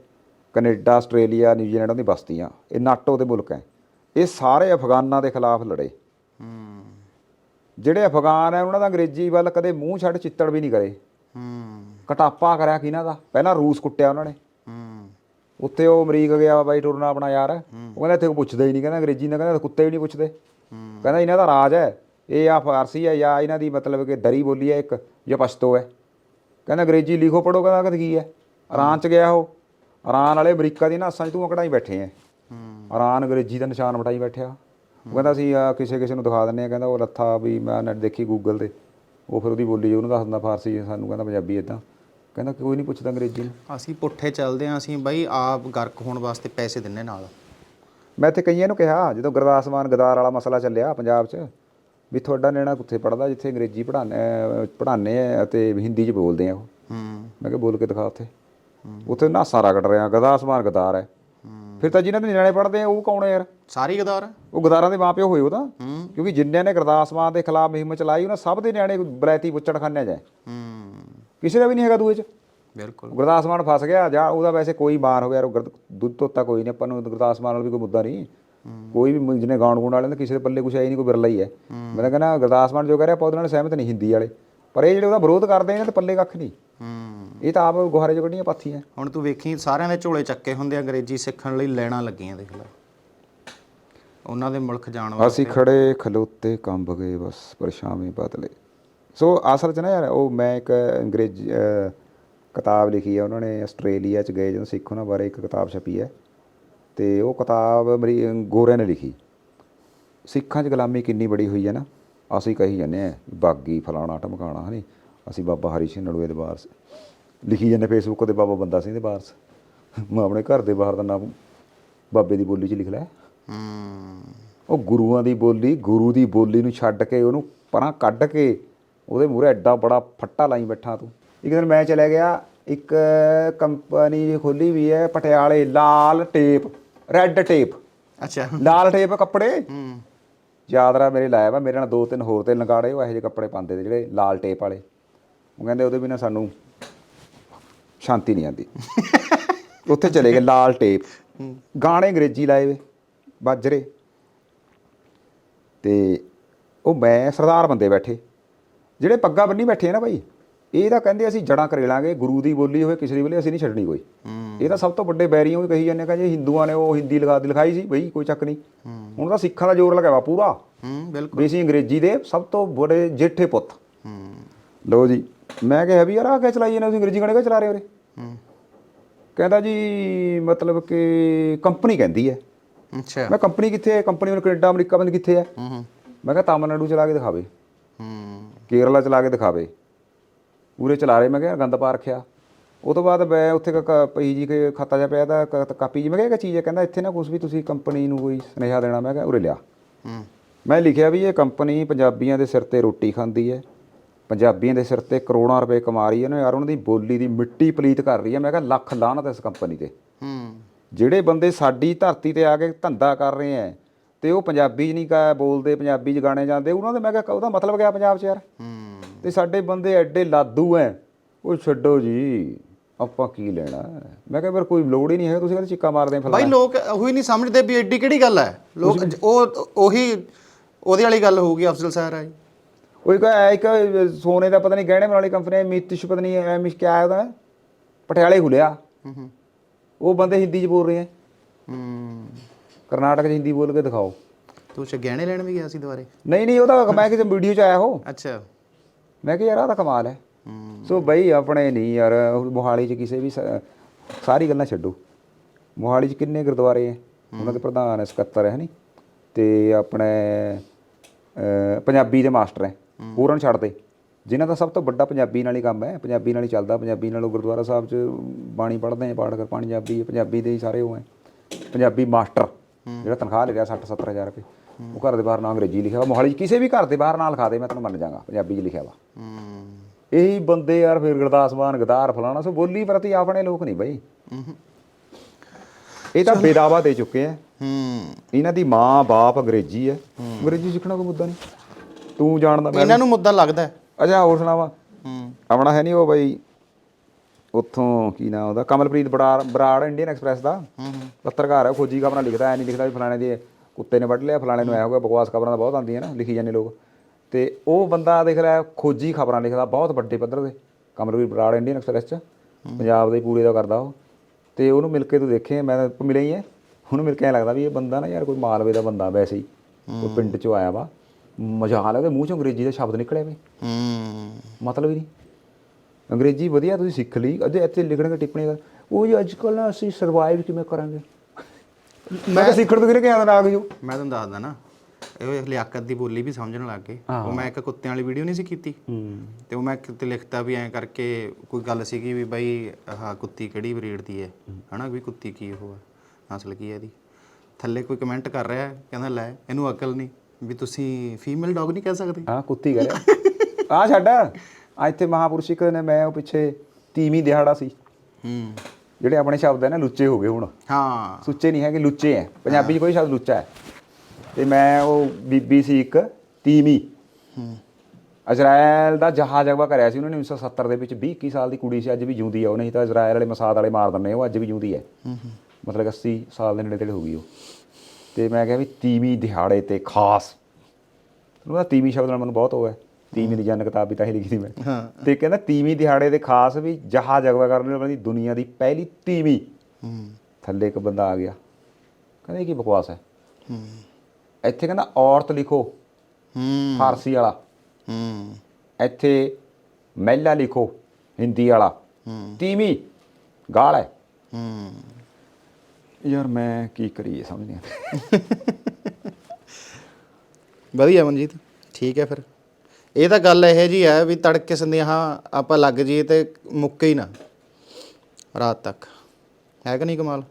ਕੈਨੇਡਾ ਆਸਟ੍ਰੇਲੀਆ ਨਿਊਜ਼ੀਲੈਂਡ ਦੀ ਬਸਤੀਆਂ। ਇਹ ਨਾਟੋ ਦੇ ਮੁਲਕ ਹੈ। ਇਹ ਸਾਰੇ ਅਫਗਾਨਾਂ ਦੇ ਖਿਲਾਫ ਲੜੇ। ਹੂੰ ਜਿਹੜੇ ਅਫਗਾਨ ਹੈ, ਉਹਨਾਂ ਦਾ ਅੰਗਰੇਜ਼ੀ ਵੱਲ ਕਦੇ ਮੂੰਹ ਛੱਡ ਚਿੱਤੜ ਵੀ ਨਹੀਂ ਕਰੇ। ਹੂੰ ਕਟਾਪਾ ਕਰਿਆ ਕਿਹਨਾਂ ਦਾ? ਪਹਿਲਾਂ ਰੂਸ ਕੁੱਟਿਆ ਉਹਨਾਂ ਨੇ। ਹੂੰ ਉੱਥੇ ਉਹ ਅਮਰੀਕ ਗਿਆ ਬਾਈ ਟੁਰਨਾ ਆਪਣਾ ਯਾਰ। ਉਹ ਕਹਿੰਦਾ ਇੱਥੇ ਕੋਈ ਪੁੱਛਦਾ ਹੀ ਨਹੀਂ। ਕਹਿੰਦਾ ਅੰਗਰੇਜ਼ੀ ਨਾ ਕਹਿੰਦਾ ਕੁੱਤੇ ਵੀ ਨਹੀਂ ਪੁੱਛਦੇ। ਕਹਿੰਦਾ ਇਹਨਾਂ ਦਾ ਰਾਜ ਹੈ। ਇਹ ਆ ਫਾਰਸੀ ਹੈ ਜਾਂ ਇਹਨਾਂ ਦੀ ਮਤਲਬ ਕਿ ਦਰੀ ਬੋਲੀ ਹੈ ਇੱਕ, ਜਾਂ ਪਸ਼ਤੋ ਹੈ। ਕਹਿੰਦਾ ਅੰਗਰੇਜ਼ੀ ਲਿਖੋ ਪੜੋ ਕਹਿੰਦਾ ਕਦ ਕੀ ਹੈ? ਇਰਾਨ ਚ ਗਿਆ ਉਹ। ਇਰਾਨ ਵਾਲੇ ਅਮਰੀਕਾ ਦੀ ਨਾਸਾਂ 'ਚ ਤੂੰ ਕਢਾਈ ਬੈਠੇ ਆ ਇਰਾਨ ਅੰਗਰੇਜ਼ੀ ਦਾ ਨਿਸ਼ਾਨ ਵਟਾਈ ਬੈਠਿਆ। ਉਹ ਕਹਿੰਦਾ ਸੀ ਆ ਕਿਸੇ ਕਿਸੇ ਨੂੰ ਦਿਖਾ ਦਿੰਨੇ ਆ। ਕਹਿੰਦਾ ਉਹ ਲੱਥਾ ਵੀ ਮੈਂ ਨੈਟ ਦੇਖੀ ਗੂਗਲ ਤੇ। ਉਹ ਫਿਰ ਉਹਦੀ ਬੋਲੀ ਉਹਨੂੰ ਦੱਸ ਦਿੰਦਾ ਫਾਰਸੀ ਸਾਨੂੰ ਕਹਿੰਦਾ ਪੰਜਾਬੀ ਇਦਾਂ ਕਹਿੰਦਾ ਕੋਈ ਨਹੀਂ ਪੁੱਛਦਾ ਅੰਗਰੇਜ਼ੀ ਨੂੰ। ਅਸੀਂ ਪੁੱਠੇ ਚੱਲਦੇ ਹਾਂ ਅਸੀਂ ਬਾਈ ਆਪ ਗਰਕ ਹੋਣ ਵਾਸਤੇ ਪੈਸੇ ਦਿੰਨੇ ਨਾਲ। ਮੈਂ ਇੱਥੇ ਕਈਆਂ ਨੂੰ ਕਿਹਾ ਜਦੋਂ ਗੁਰਦਾਸ ਮਾਨ ਗਦਾਰ ਵਾਲਾ ਮਸਲਾ ਚੱਲਿਆ ਪੰਜਾਬ 'ਚ ਵੀ ਤੁਹਾਡਾ ਨਿਆਣਾ ਕਿੱਥੇ ਪੜਦਾ ਜਿੱਥੇ ਅੰਗਰੇਜ਼ੀ ਪੜ੍ਹਾਉਂਦੇ ਆ ਅਤੇ ਹਿੰਦੀ 'ਚ ਬੋਲਦੇ ਆ ਉਹ। ਮੈਂ ਕਿਹਾ ਬੋਲ ਕੇ ਦਿਖਾ ਉੱਥੇ। ਉੱਥੇ ਨਾ ਸਾਰਾ ਕੱਢ ਰਿਹਾ ਗੁਰਦਾਸ ਮਾਨ ਗਦਾਰ ਹੈ। ਫਿਰ ਤਾਂ ਜਿਨ੍ਹਾਂ ਦੇ ਨਿਆਣੇ ਪੜ੍ਹਦੇ ਆ ਉਹ ਕੌਣ ਹੈ ਯਾਰ? ਸਾਰੀ ਗਦਾਰ। ਉਹ ਗਦਾਰਾਂ ਦੇ ਮਾਪਿਓ ਹੋਏ ਉਹ ਤਾਂ। ਕਿਉਂਕਿ ਜਿੰਨਿਆਂ ਨੇ ਗੁਰਦਾਸ ਮਾਨ ਦੇ ਖਿਲਾਫ ਮੁਹਿੰਮ ਚਲਾਈ ਉਹਨਾਂ ਸਭ ਦੇ ਨਿਆਣੇ ਬਲੈਤੀ ਹੈ। ਹੂੰ। ਕਿਸੇ ਦਾ ਵੀ ਨਹੀਂ ਹੈਗਾ ਦੂਏ 'ਚ। ਬਿਲਕੁਲ। ਗੁਰਦਾਸ ਮਾਨ ਫਸ ਗਿਆ ਜਾਂ ਉਹਦਾ ਵੈਸੇ ਕੋਈ ਮਾਰ ਹੋ ਗਿਆ ਉਹ ਗੁਰ- ਦੁੱਧ ਤੋਤਾ ਕੋਈ ਨਹੀਂ ਆਪਾਂ ਨੂੰ ਗੁਰਦਾਸ ਮਾਨ ਨਾਲ ਵੀ ਕੋਈ ਮੁੱਦਾ ਨਹੀਂ। ਕੋਈ ਵੀ ਜਿਹਨੇ ਗਾਉਣ ਗੂਣ ਵਾਲੇ ਨੇ ਕਿਸੇ ਦੇ ਪੱਲੇ ਕੁਛ ਹੀ ਨਹੀਂ ਕੋਈ ਬਿਰਲਾ ਹੀ ਹੈ। ਮੈਂ ਤਾਂ ਕਹਿੰਦਾ ਗੁਰਦਾਸ ਮਾਨ ਜੋ ਕਹਿ ਰਿਹਾ ਆਪਾਂ ਉਹਦੇ ਨਾਲ ਸਹਿਮਤ ਨਹੀਂ ਹਿੰਦੀ ਵਾਲੇ। ਪਰ ਇਹ ਜਿਹੜੇ ਉਹਦਾ ਵਿਰੋਧ ਕਰਦੇ ਨੇ ਤੇ ਪੱਲੇ ਕੱਖ ਨਹੀਂ। ਹੂੰ। ਇਹ ਤਾਂ ਆਪ ਗੁਹਾਰੇ ਚੋਂ ਕੱਢੀਆਂ ਪਾਥੀਆਂ। ਹੁਣ ਤੂੰ ਵੇਖੀ ਸਾਰਿਆਂ ਦੇ ਝੋਲੇ ਚੱਕੇ ਹੁੰਦੇ ਆ ਅੰਗਰੇਜ਼ੀ ਸਿੱਖਣ ਲਈ ਲੈਣਾ ਲੱਗੀਆਂ ਦੇਖ ਲੈ। ਉਹਨਾਂ ਦੇ ਮੁਲਕ ਜਾਣ ਵਾਸਤੇ। ਅਸੀਂ ਖੜੇ ਖਲੋਤੇ ਕੰਬ ਗਏ ਬਸ ਪਰਛਾਵੇਂ ਬਦਲੇ। ਸੋ ਅਸਲ 'ਚ ਨਾ ਯਾਰ ਉਹ ਮੈਂ ਇੱਕ ਅੰਗਰੇਜ਼ੀ ਕਿਤਾਬ ਲਿਖੀ ਹੈ ਉਹਨਾਂ ਨੇ ਆਸਟ੍ਰੇਲੀਆ 'ਚ ਗਏ ਜਦੋਂ ਸਿੱਖ ਉਹਨਾਂ ਬਾਰੇ ਇੱਕ ਕਿਤਾਬ ਛਪੀ ਹੈ ਤੇ ਉਹ ਕਿਤਾਬ ਮੇਰੀ ਗੋਰਿਆਂ ਨੇ ਲਿਖੀ। ਸਿੱਖਾਂ 'ਚ ਗੁਲਾਮੀ ਕਿੰਨੀ ਬੜੀ ਹੋਈ ਹੈ ਨਾ। ਅਸੀਂ ਕਹੀ ਜਾਂਦੇ ਆ ਬਾਗੀ ਫਲਾਣਾ ਟਮਕਾਣਾ ਹਨੀ ਅਸੀਂ ਬਾਬਾ ਹਰੀ ਸਿੰਘ ਨਲੂਏ ਦੇ ਵਾਰਸ ਲਿਖੀ ਜਾਂਦੇ ਫੇਸਬੁੱਕ ਤੇ ਬਾਬਾ ਬੰਦਾ ਸਿੰਘ ਦੇ ਵਾਰਸ ਮੈਂ ਆਪਣੇ ਘਰ ਦੇ ਬਾਹਰ ਦਾ ਨਾਮ ਬਾਬੇ ਦੀ ਬੋਲੀ 'ਚ ਲਿਖ ਲਿਆ। ਹੂੰ। ਉਹ ਗੁਰੂਆਂ ਦੀ ਬੋਲੀ ਗੁਰੂ ਦੀ ਬੋਲੀ ਨੂੰ ਛੱਡ ਕੇ ਉਹਨੂੰ ਪਰਾਂ ਕੱਢ ਕੇ ਉਹਦੇ ਮੂਹਰੇ ਐਡਾ ਬੜਾ ਫੱਟਾ ਲਾਈ ਬੈਠਾ ਤੂੰ। ਇੱਕ ਦਿਨ ਮੈਂ ਚਲਾ ਗਿਆ ਇੱਕ ਕੰਪਨੀ ਖੋਲੀ ਵੀ ਹੈ ਪਟਿਆਲੇ ਲਾਲ ਟੇਪ ਰੈੱਡ ਟੇਪ। ਅੱਛਾ। ਲਾਲ ਟੇਪ ਕੱਪੜੇ। ਹੂੰ। ਯਾਦ ਰਾ ਮੇਰੇ ਲਾਇਆ ਵਾ ਮੇਰੇ ਨਾਲ ਦੋ ਤਿੰਨ ਹੋਰ ਤੇ ਲੰਗਾੜੇ ਉਹ ਇਹੋ ਜਿਹੇ ਕੱਪੜੇ ਪਾਉਂਦੇ ਤੇ ਜਿਹੜੇ ਲਾਲ ਟੇਪ ਵਾਲੇ। ਉਹ ਕਹਿੰਦੇ ਉਹਦੇ ਬਿਨਾ ਸਾਨੂੰ ਸ਼ਾਂਤੀ ਨਹੀਂ ਆਉਂਦੀ। ਉੱਥੇ ਚਲੇ ਗਏ ਲਾਲ ਟੇਪ। ਗਾਣੇ ਅੰਗਰੇਜ਼ੀ ਲਾਏ ਵੇ ਬਾਜਰੇ ਤੇ ਉਹ ਮੈਂ ਸਰਦਾਰ ਬੰਦੇ ਬੈਠੇ। ਜਿਹੜੇ ਪੱਗਾਂ ਬੰਨੀ ਬੈਠੇ ਆ ਨਾ ਭਾਈ ਇਹ ਤਾਂ ਕਹਿੰਦੇ ਅਸੀਂ ਜੜਾਂ ਕਰੇਲਾਂਗੇ ਗੁਰੂ ਦੀ ਬੋਲੀ ਹੋਵੇ ਕਿਸੇ ਦੀ ਬੋਲੀ ਅਸੀਂ ਨਹੀਂ ਛੱਡਣੀ ਕੋਈ। ਇਹ ਤਾਂ ਸਭ ਤੋਂ ਵੱਡੇ ਬੈਰੀਆਂ ਵੀ ਕਹੀ ਜਾਂਦੇ ਕਿ ਜੇ ਹਿੰਦੂਆਂ ਨੇ ਉਹ ਹਿੰਦੀ ਲਗਾ ਦਿਖਾਈ ਸੀ ਬਈ ਕੋਈ ਚੱਕ ਨਹੀਂ। ਹੁਣ ਤਾਂ ਸਿੱਖਾਂ ਦਾ ਜ਼ੋਰ ਲਗਾਵਾ ਪੂਰਾ। ਹੂੰ ਬਿਲਕੁਲ। ਵੀ ਅਸੀਂ ਅੰਗਰੇਜ਼ੀ ਦੇ ਸਭ ਤੋਂ ਬੜੇ ਜੇਠੇ ਪੁੱਤ। ਹੂੰ ਲਓ ਜੀ ਮੈਂ ਕਿਹਾ ਵੀ ਯਾਰ ਆ ਕਿਆ ਚਲਾਈ ਜਾਂਦੇ ਤੁਸੀਂ ਅੰਗਰੇਜ਼ੀ ਗਾਣੇ ਕਿਆ ਚਲਾ ਰਹੇ ਹੋ ਰੇ ਹੂੰ ਕਹਿੰਦਾ ਜੀ ਮਤਲਬ ਕਿ ਕੰਪਨੀ ਕਹਿੰਦੀ ਹੈ। ਅੱਛਾ। ਮੈਂ ਕੰਪਨੀ ਕਿੱਥੇ ਹੈ? ਕੰਪਨੀ ਉਹ ਕੈਨੇਡਾ ਅਮਰੀਕਾ ਬੰਦ ਕਿੱਥੇ ਹੈ। ਹੂੰ ਹੂੰ। ਮੈਂ ਕਿਹਾ ਤਾਮਿਲਨਾਡੂ ਚਲਾ ਕੇ ਦਿਖਾਵੇ। ਹੂੰ। ਕੇਰਲਾ ਚਲਾ ਕੇ ਦਿਖਾਵੇ। ਪੂਰੇ ਚਲਾ ਰਹੇ। ਮੈਂ ਕਿਹਾ ਗੰਦ ਪਾ ਰੱਖਿਆ। ਉਹ ਤੋਂ ਬਾਅਦ ਮੈਂ ਉੱਥੇ ਪਈ ਜੀ ਕੇ ਖਾਤਾ ਜਿਹਾ ਪਿਆ ਤਾਂ ਕਾਪੀ ਜੀ। ਮੈਂ ਕਿਹਾ ਕੀ ਚੀਜ਼ ਹੈ ਕਹਿੰਦਾ ਇੱਥੇ ਨਾ ਕੁਝ ਵੀ ਤੁਸੀਂ ਕੰਪਨੀ ਨੂੰ ਕੋਈ ਸੁਨੇਹਾ ਦੇਣਾ। ਮੈਂ ਕਿਹਾ ਉਰੇ ਲਿਆ। ਮੈਂ ਲਿਖਿਆ ਵੀ ਇਹ ਕੰਪਨੀ ਪੰਜਾਬੀਆਂ ਦੇ ਸਿਰ ਤੇ ਰੋਟੀ ਖਾਂਦੀ ਹੈ। ਪੰਜਾਬੀਆਂ ਦੇ ਸਿਰ ਤੇ ਕਰੋੜਾਂ ਰੁਪਏ ਕਮਾ ਰਹੀ ਹੈ। ਨਾ ਯਾਰ ਉਹਨਾਂ ਦੀ ਬੋਲੀ ਦੀ ਮਿੱਟੀ ਪਲੀਤ ਕਰ ਰਹੀ ਹੈ। ਮੈਂ ਕਿਹਾ ਲੱਖ ਲਾਹਨਤ ਇਸ ਕੰਪਨੀ ਤੇ। ਹੂੰ। ਜਿਹੜੇ ਬੰਦੇ ਸਾਡੀ ਧਰਤੀ ਤੇ ਆ ਕੇ ਧੰਦਾ ਕਰ ਰਹੇ ਐ ਤੇ ਉਹ ਪੰਜਾਬੀ ਨਹੀਂ ਕਾ ਬੋਲਦੇ ਪੰਜਾਬੀ 'ਚ ਗਾਣੇ ਜਾਂਦੇ ਉਹਨਾਂ ਦੇ ਮੈਂ ਕਿਹਾ ਉਹਦਾ ਮਤਲਬ ਕਿਆ ਪੰਜਾਬ 'ਚ ਯਾਰ? ਹੂੰ। ਤੇ ਸਾਡੇ ਬੰਦੇ ਐਡੇ ਲਾਦੂ ਐ। ਉਹ ਛੱਡੋ ਜੀ ਆਪਾਂ ਕੀ ਲੈਣਾ? ਹੈ? ਮੈਂ ਕਿਹਾ ਫਿਰ ਕੋਈ ਲੋੜ ਹੀ ਨਹੀਂ ਹੈ ਤੁਸੀਂ ਕਹਿੰਦੇ ਚਿੱਕਾ ਮਾਰਦੇ ਆ ਬਾਈ ਲੋਕ ਉਹੀ ਨਹੀਂ ਸਮਝਦੇ ਵੀ ਐਡੀ ਕਿਹੜੀ ਗੱਲ ਹੈ ਲੋਕ ਉਹ ਉਹੀ ਉਹਦੇ ਵਾਲੀ ਗੱਲ ਹੋਊਗੀ ਅਫਜ਼ਲ ਸਾਹਿਬ ਆ ਜੀ ਉਹ ਇੱਕ ਇੱਕ ਸੋਨੇ ਦਾ ਪਤਾ ਨਹੀਂ ਗਹਿਣੇ ਬਣਾਉਣ ਵਾਲੀ ਕੰਪਨੀ ਹੈ ਮਿਤਿਸ਼ ਪਤਾ ਨਹੀਂ ਐ ਮਿਸ਼ ਕਿਆ ਹੈ ਉਹਦਾ? ਪਟਿਆਲੇ ਖੁੱਲਿਆ। ਹੂੰ ਹੂੰ। ਉਹ ਬੰਦੇ ਹਿੰਦੀ 'ਚ ਬੋਲ ਰਹੇ ਐ। ਹੂੰ। ਕਰਨਾਟਕ 'ਚ ਹਿੰਦੀ ਬੋਲ ਕੇ ਦਿਖਾਓ। ਤੂੰ ਚ ਗਹਿਣੇ ਲੈਣ ਵੀ ਗਿਆ ਸੀ ਦੁਬਾਰੇ? ਨਹੀਂ ਨਹੀਂ ਉਹਦਾ ਮੈਂ ਕਿਸੇ ਵੀਡੀਓ 'ਚ ਆਇਆ ਉਹ। ਅੱਛਾ। ਮੈਂ ਕਿਹਾ ਯਾਰ ਆਹ ਤਾਂ ਕਮਾਲ ਹੈ। ਸੋ ਬਈ ਆਪਣੇ ਨਹੀਂ ਯਾਰ ਮੋਹਾਲੀ 'ਚ ਕਿਸੇ ਵੀ ਸ- ਸਾਰੀ ਗੱਲਾਂ ਛੱਡੋ। ਮੋਹਾਲੀ 'ਚ ਕਿੰਨੇ ਗੁਰਦੁਆਰੇ ਹੈ? ਉਹਨਾਂ ਦੇ ਪ੍ਰਧਾਨ ਹੈ ਸਕੱਤਰ ਹੈ ਨਹੀਂ ਤੇ ਆਪਣੇ ਅਹ, ਪੰਜਾਬੀ ਦੇ ਮਾਸਟਰ ਹੈ ਹੋਰਾਂ ਨੂੰ ਛੱਡ ਦੇ। ਜਿਨ੍ਹਾਂ ਦਾ ਸਭ ਤੋਂ ਵੱਡਾ ਪੰਜਾਬੀ ਨਾਲ ਹੀ ਕੰਮ ਹੈ ਪੰਜਾਬੀ ਨਾਲ ਹੀ ਚੱਲਦਾ। ਪੰਜਾਬੀ ਨਾਲ ਉਹ ਗੁਰਦੁਆਰਾ ਸਾਹਿਬ 'ਚ ਬਾਣੀ ਪੜ੍ਹਦੇ ਆ ਪਾਠ ਕਰ ਪੰਜਾਬੀ ਪੰਜਾਬੀ ਦੇ ਹੀ ਸਾਰੇ ਉਹ ਹੈ। ਪੰਜਾਬੀ ਮਾਸਟਰ ਜਿਹੜਾ ਤਨਖਾਹ ਲੈ ਰਿਹਾ 60 70 ਹਜ਼ਾਰ ਰੁਪਏ। ਉਹ ਘਰ ਦੇ ਬਾਹਰ ਨਾ ਅੰਗਰੇਜ਼ੀ ਲਿਖਿਆ ਵਾ ਮੋਹਾਲੀ 'ਚ ਕਿਸੇ ਵੀ ਘਰ ਦੇ ਬਾਹਰ ਨਾਲ ਲਿਖਾ ਦੇ ਮੈਂ ਤੈਨੂੰ ਮੰਨ ਜਾਗਾ ਪੰਜਾਬੀ 'ਚ ਲਿਖਿਆ ਵਾ। ਹੂੰ ਇਹੀ ਬੰਦੇ ਯਾਰ ਫਿਰ ਗੁਰਦਾਸ ਮਾਨ ਗਦਾਰ ਫਲਾਣਾ ਸੋ ਬੋਲੀ ਪ੍ਰਤੀ ਆਪਣੇ ਲੋਕ ਨਹੀਂ ਬਈ। ਇਹ ਤਾਂ ਬੇਦਾਵਾ ਦੇ ਚੁੱਕੇ ਆ ਹੂੰ। ਇਹਨਾਂ ਦੀ ਮਾਂ ਬਾਪ ਅੰਗਰੇਜ਼ੀ ਹੈ ਅੰਗਰੇਜ਼ੀ ਸਿੱਖਣਾ ਕੋਈ ਮੁੱਦਾ ਨਹੀਂ। ਤੂੰ ਜਾਣਦਾ ਮੈਂ ਇਹਨਾਂ ਨੂੰ ਮੁੱਦਾ ਲੱਗਦਾ ਅੱਛਾ ਹੋਰ ਸੁਣਾਵਾ? ਹੂੰ। ਆਪਣਾ ਹੈ ਨਹੀਂ ਉਹ ਬਈ ਉੱਥੋਂ ਕੀ ਨਾਮ ਉਹਦਾ? ਕਮਲਪ੍ਰੀਤ ਬਰਾੜ ਬਰਾੜ ਇੰਡੀਅਨ ਐਕਸਪ੍ਰੈਸ ਦਾ। ਹੂੰ ਹੂੰ। ਪੱਤਰਕਾਰ ਹੈ ਖੋਜੀ ਖਬਰਾਂ ਲਿਖਦਾ ਐ ਨਹੀਂ ਲਿਖਦਾ ਵੀ ਫਲਾਣੇ ਦੇ ਕੁੱਤੇ ਨੇ ਵੱਢ ਲਿਆ ਫਲਾਣੇ ਨੂੰ ਐ ਹੋ ਗਿਆ ਬਕਵਾਸ ਖਬਰਾਂ ਤਾਂ ਬਹੁਤ ਆਉਂਦੀਆਂ ਨਾ ਲਿਖੀ ਜਾਂਦੇ ਲੋਕ। ਤੇ ਉਹ ਬੰਦਾ ਦੇਖ ਲੈ ਖੋਜੀ ਖਬਰਾਂ ਲਿਖਦਾ ਬਹੁਤ ਵੱਡੇ ਪੱਧਰ ਦੇ ਕਮਲਪ੍ਰੀਤ ਬਰਾੜ ਇੰਡੀਅਨ ਐਕਸਪ੍ਰੈਸ ਚ ਪੰਜਾਬ ਦੇ ਪੂਰੇ ਦਾ ਕਰਦਾ ਉਹ। ਤੇ ਉਹਨੂੰ ਮਿਲ ਕੇ ਤੂੰ ਦੇਖੇ ਮੈਂ ਤਾਂ ਮਿਲਿਆ ਹੀ ਐ। ਉਹਨੂੰ ਮਿਲ ਕੇ ਐ ਲੱਗਦਾ ਵੀ ਇਹ ਬੰਦਾ ਨਾ ਯਾਰ ਕੋਈ ਮਾਲਵੇ ਦਾ ਬੰਦਾ ਵੈਸੇ ਹੀ ਕੋਈ ਪਿੰਡ ਚੋਂ ਆਇਆ ਵਾ। ਮਜਾਲ ਹੈ ਉਹਦੇ ਮੂੰਹ ਚੋਂ ਅੰਗਰੇਜ਼ੀ ਦਾ ਸ਼ਬਦ ਨਿਕਲਿਆ ਵੇ। ਹੂੰ। ਮਤਲਬ ਹੀ ਨਹੀਂ। ਅੰਗਰੇਜ਼ੀ ਵਧੀਆ ਤੁਸੀਂ ਸਿੱਖ ਲਈ। ਅਜੇ ਇੱਥੇ ਲਿਖਣਗੇ ਟਿੱਪਣੀ ਕਰ ਉਹ ਜੀ ਅੱਜ ਕੱਲ੍ਹ ਨਾ ਅਸੀਂ ਸਰਵਾਈਵ ਕਿਵੇਂ ਕਰਾਂਗੇ? ਮੈਂ ਤਾਂ ਸਿੱਖਣ ਤੋਂ ਕਿਹਨੇ ਕਿਹਾ ਨਾ ਆ ਗਈ ਮੈਂ ਤੁਹਾਨੂੰ ਦੱਸਦਾ ਨਾ ਇਹ ਲਿਆਕਤ ਦੀ ਬੋਲੀ ਵੀ ਸਮਝਣ ਲੱਗ ਗਏ। ਉਹ ਮੈਂ ਇੱਕ ਕੁੱਤਿਆਂ ਵਾਲੀ ਵੀਡੀਓ ਨਹੀਂ ਸੀ ਕੀਤੀ। ਹੂੰ। ਤੇ ਉਹ ਮੈਂ ਕਿਤੇ ਲਿਖਤਾ ਵੀ ਐਂ ਕਰਕੇ ਕੋਈ ਗੱਲ ਸੀਗੀ ਵੀ ਬਾਈ ਆਹ ਕੁੱਤੀ ਕਿਹੜੀ ਬਰੀਡ ਦੀ ਹੈ। ਹਨਾ ਵੀ ਕੁੱਤੀ ਕੀ ਉਹ ਹੈ ਨਸਲ ਕੀ ਹੈ ਇਹਦੀ? ਥੱਲੇ ਕੋਈ ਕਮੈਂਟ ਕਰ ਰਿਹਾ ਹੈ, ਕਹਿੰਦਾ ਲੈ ਇਹਨੂੰ ਅਕਲ ਨਹੀਂ। ਵੀ ਤੁਸੀਂ ਫੀਮੇਲ ਡੌਗ ਨਹੀਂ ਕਹਿ ਸਕਦੇ? ਹਾਂ ਕੁੱਤੀ ਕਰਿਆ ਆ ਛੱਡ। ਆ ਇੱਥੇ ਮਹਾਪੁਰਸ਼ਿਕ ਨੇ ਮੈਂ ਉਹ ਪਿੱਛੇ ਤੀਵੀਂ ਦਿਹਾੜਾ ਸੀ। ਹੂੰ। ਜਿਹੜੇ ਆਪਣੇ ਸ਼ਬਦ ਹੈ ਨਾ ਲੁੱਚੇ ਹੋ ਗਏ ਹੁਣ। ਹਾਂ। ਸੁੱਚੇ ਨਹੀਂ ਹੈਗੇ ਲੁੱਚੇ ਹੈ ਪੰਜਾਬੀ 'ਚ ਕੋਈ ਸ਼ਬਦ ਲੁੱਚਾ ਹੈ ਤੇ ਮੈਂ ਉਹ ਬੀਬੀ ਸੀ ਇੱਕ ਤੀਵੀਂ। ਹੂੰ। ਇਜ਼ਰਾਈਲ ਦਾ ਜਹਾਜ਼ ਅਗਵਾ ਕਰਿਆ ਸੀ ਉਹਨਾਂ ਨੇ 1970 ਦੇ ਵਿੱਚ। 20 21 ਸਾਲ ਦੀ ਕੁੜੀ ਸੀ ਅੱਜ ਵੀ ਜਿਉਂਦੀ ਹੈ ਉਹ। ਨਹੀਂ ਤਾਂ ਇਜ਼ਰਾਈਲ ਵਾਲੇ ਮਸਾਦ ਵਾਲੇ ਮਾਰ ਦਿੰਦੇ ਉਹ ਅੱਜ ਵੀ ਜਿਉਂਦੀ ਹੈ ਹੂੰ ਹੂੰ। ਮਤਲਬ 80 ਸਾਲ ਦੇ ਨੇੜੇ ਤੇੜੇ ਹੋ ਗਈ ਉਹ। ਤੇ ਮੈਂ ਕਿਹਾ ਵੀ ਤੀਵੀਂ ਦਿਹਾੜੇ ਤੇ ਖਾਸ। ਉਹਦਾ ਤੀਵੀਂ ਸ਼ਬਦ ਨਾਲ ਮੈਨੂੰ ਬਹੁਤ ਉਹ ਹੈ ਤੀਵੀਂ ਦੀ ਜਨ ਕਿਤਾਬ ਵੀ ਤਾਂ ਹੀ ਲਿਖੀ ਸੀ ਮੈਂ। ਹਾਂ। ਤੇ ਕਹਿੰਦਾ ਤੀਵੀਂ ਦਿਹਾੜੇ ਦੇ ਖਾਸ ਵੀ ਜਹਾਜ਼ ਅਗਵਾ ਕਰਨ ਵਾਲੀ ਦੁਨੀਆ ਦੀ ਪਹਿਲੀ ਤੀਵੀਂ। ਹੂੰ। ਥੱਲੇ ਇੱਕ ਬੰਦਾ ਆ ਗਿਆ। ਕਹਿੰਦਾ ਇਹ ਕੀ ਬਕਵਾਸ ਹੈ? ਹੂੰ। ਇੱਥੇ ਕਹਿੰਦਾ ਔਰਤ ਲਿਖੋ ਹੂੰ। ਫਾਰਸੀ ਵਾਲਾ। ਹੂੰ। ਇੱਥੇ ਮਹਿਲਾ ਲਿਖੋ ਹਿੰਦੀ ਵਾਲਾ। ਹੂੰ। ਤੀਵੀਂ ਗਾਲ ਹੈ। ਹੂੰ। ਯਾਰ ਮੈਂ ਕੀ ਕਰੀਏ ਸਮਝ ਨਹੀਂ ਆਉਂਦਾ। ਵਧੀਆ ਮਨਜੀਤ ਠੀਕ ਹੈ ਫਿਰ। ਇਹ ਤਾਂ ਗੱਲ ਇਹ ਜੀ ਹੈ ਵੀ ਤੜਕੇ ਸੰਦੇਹਾ ਆਪਾਂ ਲੱਗ ਜਾਈਏ ਤੇ ਮੁੱਕੇ ਹੀ ਨਾ ਰਾਤ ਤੱਕ। ਹੈ ਕਿ ਨਹੀਂ ਕਮਾਲ?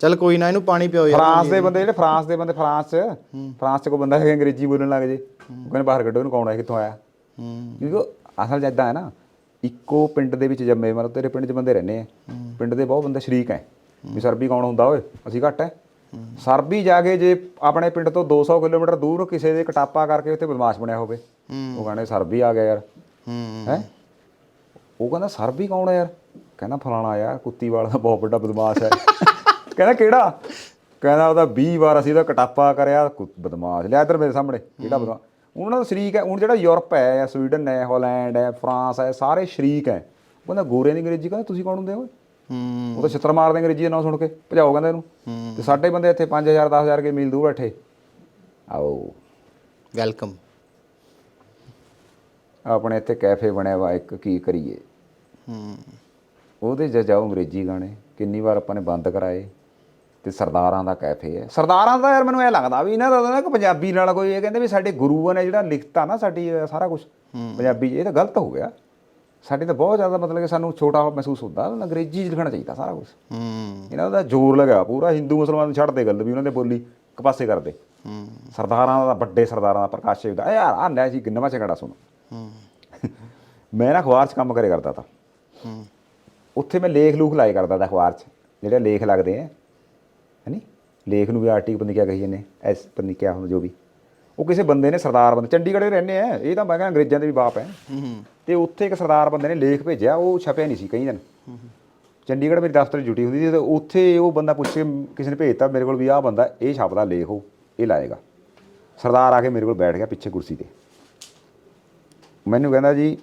ਚੱਲ ਕੋਈ ਨਾ ਇਹਨੂੰ ਪਾਣੀ ਪਿਓ ਯਾਰ। ਫਰਾਂਸ ਦੇ ਬੰਦੇ ਜਿਹੜੇ ਫਰਾਂਸ ਦੇ ਬੰਦੇ ਫਰਾਂਸ ਚ ਫਰਾਂਸ ਚ ਕੋਈ ਬੰਦਾ ਹੈਗਾ ਅੰਗਰੇਜ਼ੀ ਬੋਲਣ ਲੱਗ ਜੇ ਕਹਿੰਦੇ ਬਾਹਰ ਕੱਢੋ ਇਹਨੂੰ ਕੌਣ ਹੈ ਕਿੱਥੋਂ ਆਇਆ? ਹੂੰ। ਕਿਉਂਕਿ ਅਸਲ ਜਿੱਦਾਂ ਹੈ ਨਾ ਇੱਕੋ ਪਿੰਡ ਦੇ ਵਿੱਚ ਜੰਮੇ ਮਤਲਬ ਤੇਰੇ ਪਿੰਡ 'ਚ ਬੰਦੇ ਰਹਿੰਦੇ ਆ। ਪਿੰਡ ਦੇ ਬਹੁਤ ਬੰਦੇ ਸ਼ਰੀਕ ਹੈ ਵੀ ਸਰਬੀ ਕੌਣ ਹੁੰਦਾ ਓਏ? ਅਸੀਂ ਘੱਟ ਹੈ ਸਰਬੀ ਜਾ ਕੇ ਜੇ ਆਪਣੇ ਪਿੰਡ ਤੋਂ 200 ਕਿਲੋਮੀਟਰ ਦੂਰ ਕਿਸੇ ਦੇ ਕਟਾਪਾ ਕਰਕੇ ਉੱਥੇ ਬਦਮਾਸ਼ ਬਣਿਆ ਹੋਵੇ। ਉਹ ਕਹਿੰਦੇ ਸਰਬੀ ਆ ਗਿਆ ਯਾਰ। ਹੂੰ ਉਹ ਕਹਿੰਦਾ ਸਰਬੀ ਕੌਣ ਹੈ ਯਾਰ? ਕਹਿੰਦਾ ਫਲਾਣਾ ਯਾਰ ਕੁੱਤੀ ਵਾਲਾ ਦਾ ਬਹੁਤ ਵੱਡਾ ਬਦਮਾਸ਼ ਹੈ। ਕਹਿੰਦਾ ਕਿਹੜਾ? ਕਹਿੰਦਾ ਉਹਦਾ 20 ਵਾਰ ਅਸੀਂ ਉਹਦਾ ਕਟਾਪਾ ਕਰਿਆ ਬਦਮਾਸ਼। ਲਿਆ ਇੱਧਰ ਮੇਰੇ ਸਾਹਮਣੇ ਕਿਹੜਾ ਬਦਮਾਸ਼ ਉਹਨਾਂ ਦਾ ਸ਼ਰੀਕ ਹੈ ਹੁਣ ਜਿਹੜਾ ਯੂਰਪ ਹੈ ਜਾਂ ਸਵੀਡਨ ਹੈ ਹਾਲੈਂਡ ਹੈ ਫਰਾਂਸ ਹੈ ਸਾਰੇ ਸ਼ਰੀਕ ਹੈ। ਉਹ ਕਹਿੰਦਾ ਗੋਰਿਆਂ ਦੀ ਅੰਗਰੇਜ਼ੀ ਕਹਿੰਦਾ ਤੁਸੀਂ ਕੌਣ ਹੁੰਦੇ ਹੂੰ? ਉਹ ਤਾਂ ਛਿੱਤਰ ਮਾਰਦੇ ਅੰਗਰੇਜ਼ੀ ਦਾ ਨਾਂ ਸੁਣ ਕੇ ਭਜਾਓ ਕਹਿੰਦਾ ਇਹਨੂੰ। ਹੂੰ। ਤੇ ਸਾਡੇ ਬੰਦੇ ਇੱਥੇ 5000 10000 ਕੇ ਮੀਲ ਦੂਰ ਬੈਠੇ। ਆਓ। ਵੈਲਕਮ। ਆਪਣੇ ਇੱਥੇ ਕੈਫੇ ਬਣਿਆ ਵਾ ਇੱਕ ਕੀ ਕਰੀਏ। ਹੂੰ। ਉਹਦੇ 'ਚ ਜਾਓ ਅੰਗਰੇਜ਼ੀ ਗਾਣੇ ਕਿੰਨੀ ਵਾਰ ਆਪਾਂ ਨੇ ਬੰਦ ਕਰਾਏ ਤੇ ਸਰਦਾਰਾਂ ਦਾ ਕੈਫੇ ਹੈ। ਸਰਦਾਰਾਂ ਦਾ ਯਾਰ ਮੈਨੂੰ ਐ ਲੱਗਦਾ ਵੀ ਇਹਨਾਂ ਦਾ ਨਾ ਕਿ ਪੰਜਾਬੀ ਨਾਲ ਕੋਈ ਇਹ ਕਹਿੰਦੇ ਵੀ ਸਾਡੇ ਗੁਰੂਆਂ ਨੇ ਜਿਹੜਾ ਲਿਖਤਾ ਨਾ ਸਾਡੀ ਇਹ ਸਾਰਾ ਕੁਝ ਪੰਜਾਬੀ ਇਹ ਤਾਂ ਗਲਤ ਹੋ ਗਿਆ। ਸਾਡੇ ਤਾਂ ਬਹੁਤ ਜ਼ਿਆਦਾ ਮਤਲਬ ਕਿ ਸਾਨੂੰ ਛੋਟਾ ਮਹਿਸੂਸ ਹੁੰਦਾ ਅੰਗਰੇਜ਼ੀ 'ਚ ਲਿਖਣਾ ਚਾਹੀਦਾ ਸਾਰਾ ਕੁਝ ਹੂੰ। ਇਹਨਾਂ ਦਾ ਜ਼ੋਰ ਲਗਾ ਪੂਰਾ ਹਿੰਦੂ ਮੁਸਲਮਾਨ ਨੂੰ ਛੱਡਦੇ ਗੱਲ ਵੀ ਉਹਨਾਂ ਦੇ ਬੋਲੀ ਇੱਕ ਪਾਸੇ ਕਰਦੇ। ਹੂੰ। ਸਰਦਾਰਾਂ ਦਾ ਵੱਡੇ ਸਰਦਾਰਾਂ ਦਾ ਪ੍ਰਕਾਸ਼ ਦਾ ਇਹ ਯਾਰ ਆਂਦਾ ਸੀ ਨਵਾਂ ਝਗੜਾ ਸੁਣ। ਹੂੰ। ਮੈਂ ਨਾ ਅਖਬਾਰ 'ਚ ਕੰਮ ਕਰੇ ਕਰਦਾ ਤਾ। ਹੂੰ। ਉੱਥੇ ਮੈਂ ਲੇਖ ਲੂਖ ਲਾਏ ਕਰਦਾ ਤਾ ਅਖਬਾਰ 'ਚ ਜਿਹੜੇ ਲੇਖ ਲੱਗਦੇ ਆ ਹੈਨੀ? ਲੇਖ ਨੂੰ ਵੀ ਆਰਟੀਕਲ ਬੰਦੇ ਕਿਆ ਕਹੀ ਜਾਂਦੇ ਐਸ ਬੰਦੇ ਕਿਆ ਹੁੰਦਾ ਜੋ ਵੀ। ਉਹ ਕਿਸੇ ਬੰਦੇ ਨੇ ਸਰਦਾਰ ਬੰਦੇ ਚੰਡੀਗੜ੍ਹ ਦੇ ਰਹਿੰਦੇ ਆ ਇਹ ਤਾਂ ਮੈਂ ਕਹਿੰਦਾ ਅੰਗਰੇਜ਼ਾਂ ਦੇ ਵੀ ਬਾਪ ਹੈ ਤੇ ਉੱਥੇ ਇੱਕ ਸਰਦਾਰ ਬੰਦੇ ਨੇ ਲੇਖ ਭੇਜਿਆ ਉਹ ਛਪਿਆ ਨਹੀਂ ਸੀ ਕਈ ਦਿਨ ਚੰਡੀਗੜ੍ਹ ਮੇਰੀ ਦਫ਼ਤਰ ਡਿਊਟੀ ਹੁੰਦੀ ਸੀ ਤੇ ਉੱਥੇ ਉਹ ਬੰਦਾ ਪੁੱਛ ਕੇ ਕਿਸੇ ਨੇ ਭੇਜਤਾ ਮੇਰੇ ਕੋਲ ਵੀ ਆਹ ਬੰਦਾ ਇਹ ਛਾਪਦਾ ਲੇਖ ਉਹ ਇਹ ਲਾਏਗਾ ਸਰਦਾਰ ਆ ਕੇ ਮੇਰੇ ਕੋਲ ਬੈਠ ਗਿਆ ਪਿੱਛੇ ਕੁਰਸੀ ਤੇ ਮੈਨੂੰ ਕਹਿੰਦਾ ਜੀ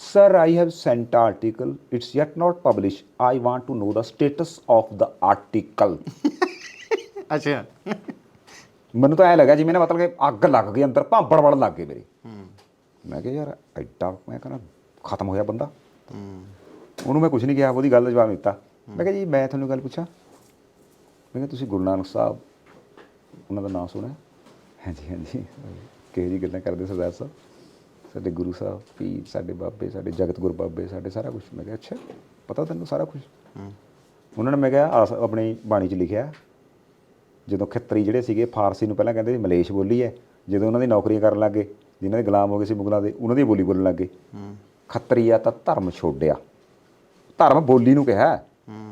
Sir, I have sent article. It's yet not published. I want to know the status of the article. ਅੱਛਾ। ਮੈਨੂੰ ਤਾਂ ਐ ਲੱਗਾ ਜਿਵੇਂ ਨਾ ਮਤਲਬ ਕਿ ਅੱਗ ਲੱਗ ਗਈ ਅੰਦਰ ਭਾਂਬੜ ਵੜ ਲੱਗ ਗਏ ਮੇਰੇ। ਹੂੰ। ਮੈਂ ਕਿਹਾ ਯਾਰ ਐਡਾ ਮੈਂ ਕਹਿੰਦਾ ਖਤਮ ਹੋਇਆ ਬੰਦਾ। ਹੂੰ। ਉਹਨੂੰ ਮੈਂ ਕੁਝ ਨਹੀਂ ਕਿਹਾ ਉਹਦੀ ਗੱਲ ਦਾ ਜਵਾਬ ਦਿੱਤਾ। ਮੈਂ ਕਿਹਾ ਜੀ ਮੈਂ ਤੁਹਾਨੂੰ ਗੱਲ ਪੁੱਛਾਂ? ਮੈਂ ਕਿਹਾ ਤੁਸੀਂ ਗੁਰੂ ਨਾਨਕ ਸਾਹਿਬ ਉਹਨਾਂ ਦਾ ਨਾਮ ਸੁਣਿਆ? ਹਾਂਜੀ ਹਾਂਜੀ। ਕਿਹੋ ਜੀ ਗੱਲਾਂ ਕਰਦੇ ਸਰਦਾਰ ਸਾਹਿਬ? ਸਾਡੇ ਗੁਰੂ ਸਾਹਿਬ ਪੀਰ ਸਾਡੇ ਬਾਬੇ ਸਾਡੇ ਜਗਤ ਗੁਰੂ ਬਾਬੇ ਸਾਡੇ ਸਾਰਾ ਕੁਝ ਮੈਂ ਕਿਹਾ ਅੱਛਾ ਪਤਾ ਤੈਨੂੰ ਸਾਰਾ ਕੁਝ ਹੂੰ। ਉਹਨਾਂ ਨੇ ਮੈਂ ਕਿਹਾ ਆਪਣੀ ਬਾਣੀ 'ਚ ਲਿਖਿਆ ਜਦੋਂ ਖੱਤਰੀ ਜਿਹੜੇ ਸੀਗੇ ਫਾਰਸੀ ਨੂੰ ਪਹਿਲਾਂ ਕਹਿੰਦੇ ਸੀ ਮਲੇਸ਼ ਬੋਲੀ ਹੈ ਜਦੋਂ ਉਹਨਾਂ ਦੀ ਨੌਕਰੀਆਂ ਕਰਨ ਲੱਗੇ ਜਿਨ੍ਹਾਂ ਦੇ ਗੁਲਾਮ ਹੋ ਗਏ ਸੀ ਮੁਗਲਾਂ ਦੇ ਉਹਨਾਂ ਦੀ ਬੋਲੀ ਬੋਲਣ ਲੱਗੇ ਆ ਤਾਂ ਧਰਮ ਛੋੜਿਆ। ਧਰਮ ਬੋਲੀ ਨੂੰ ਕਿਹਾ।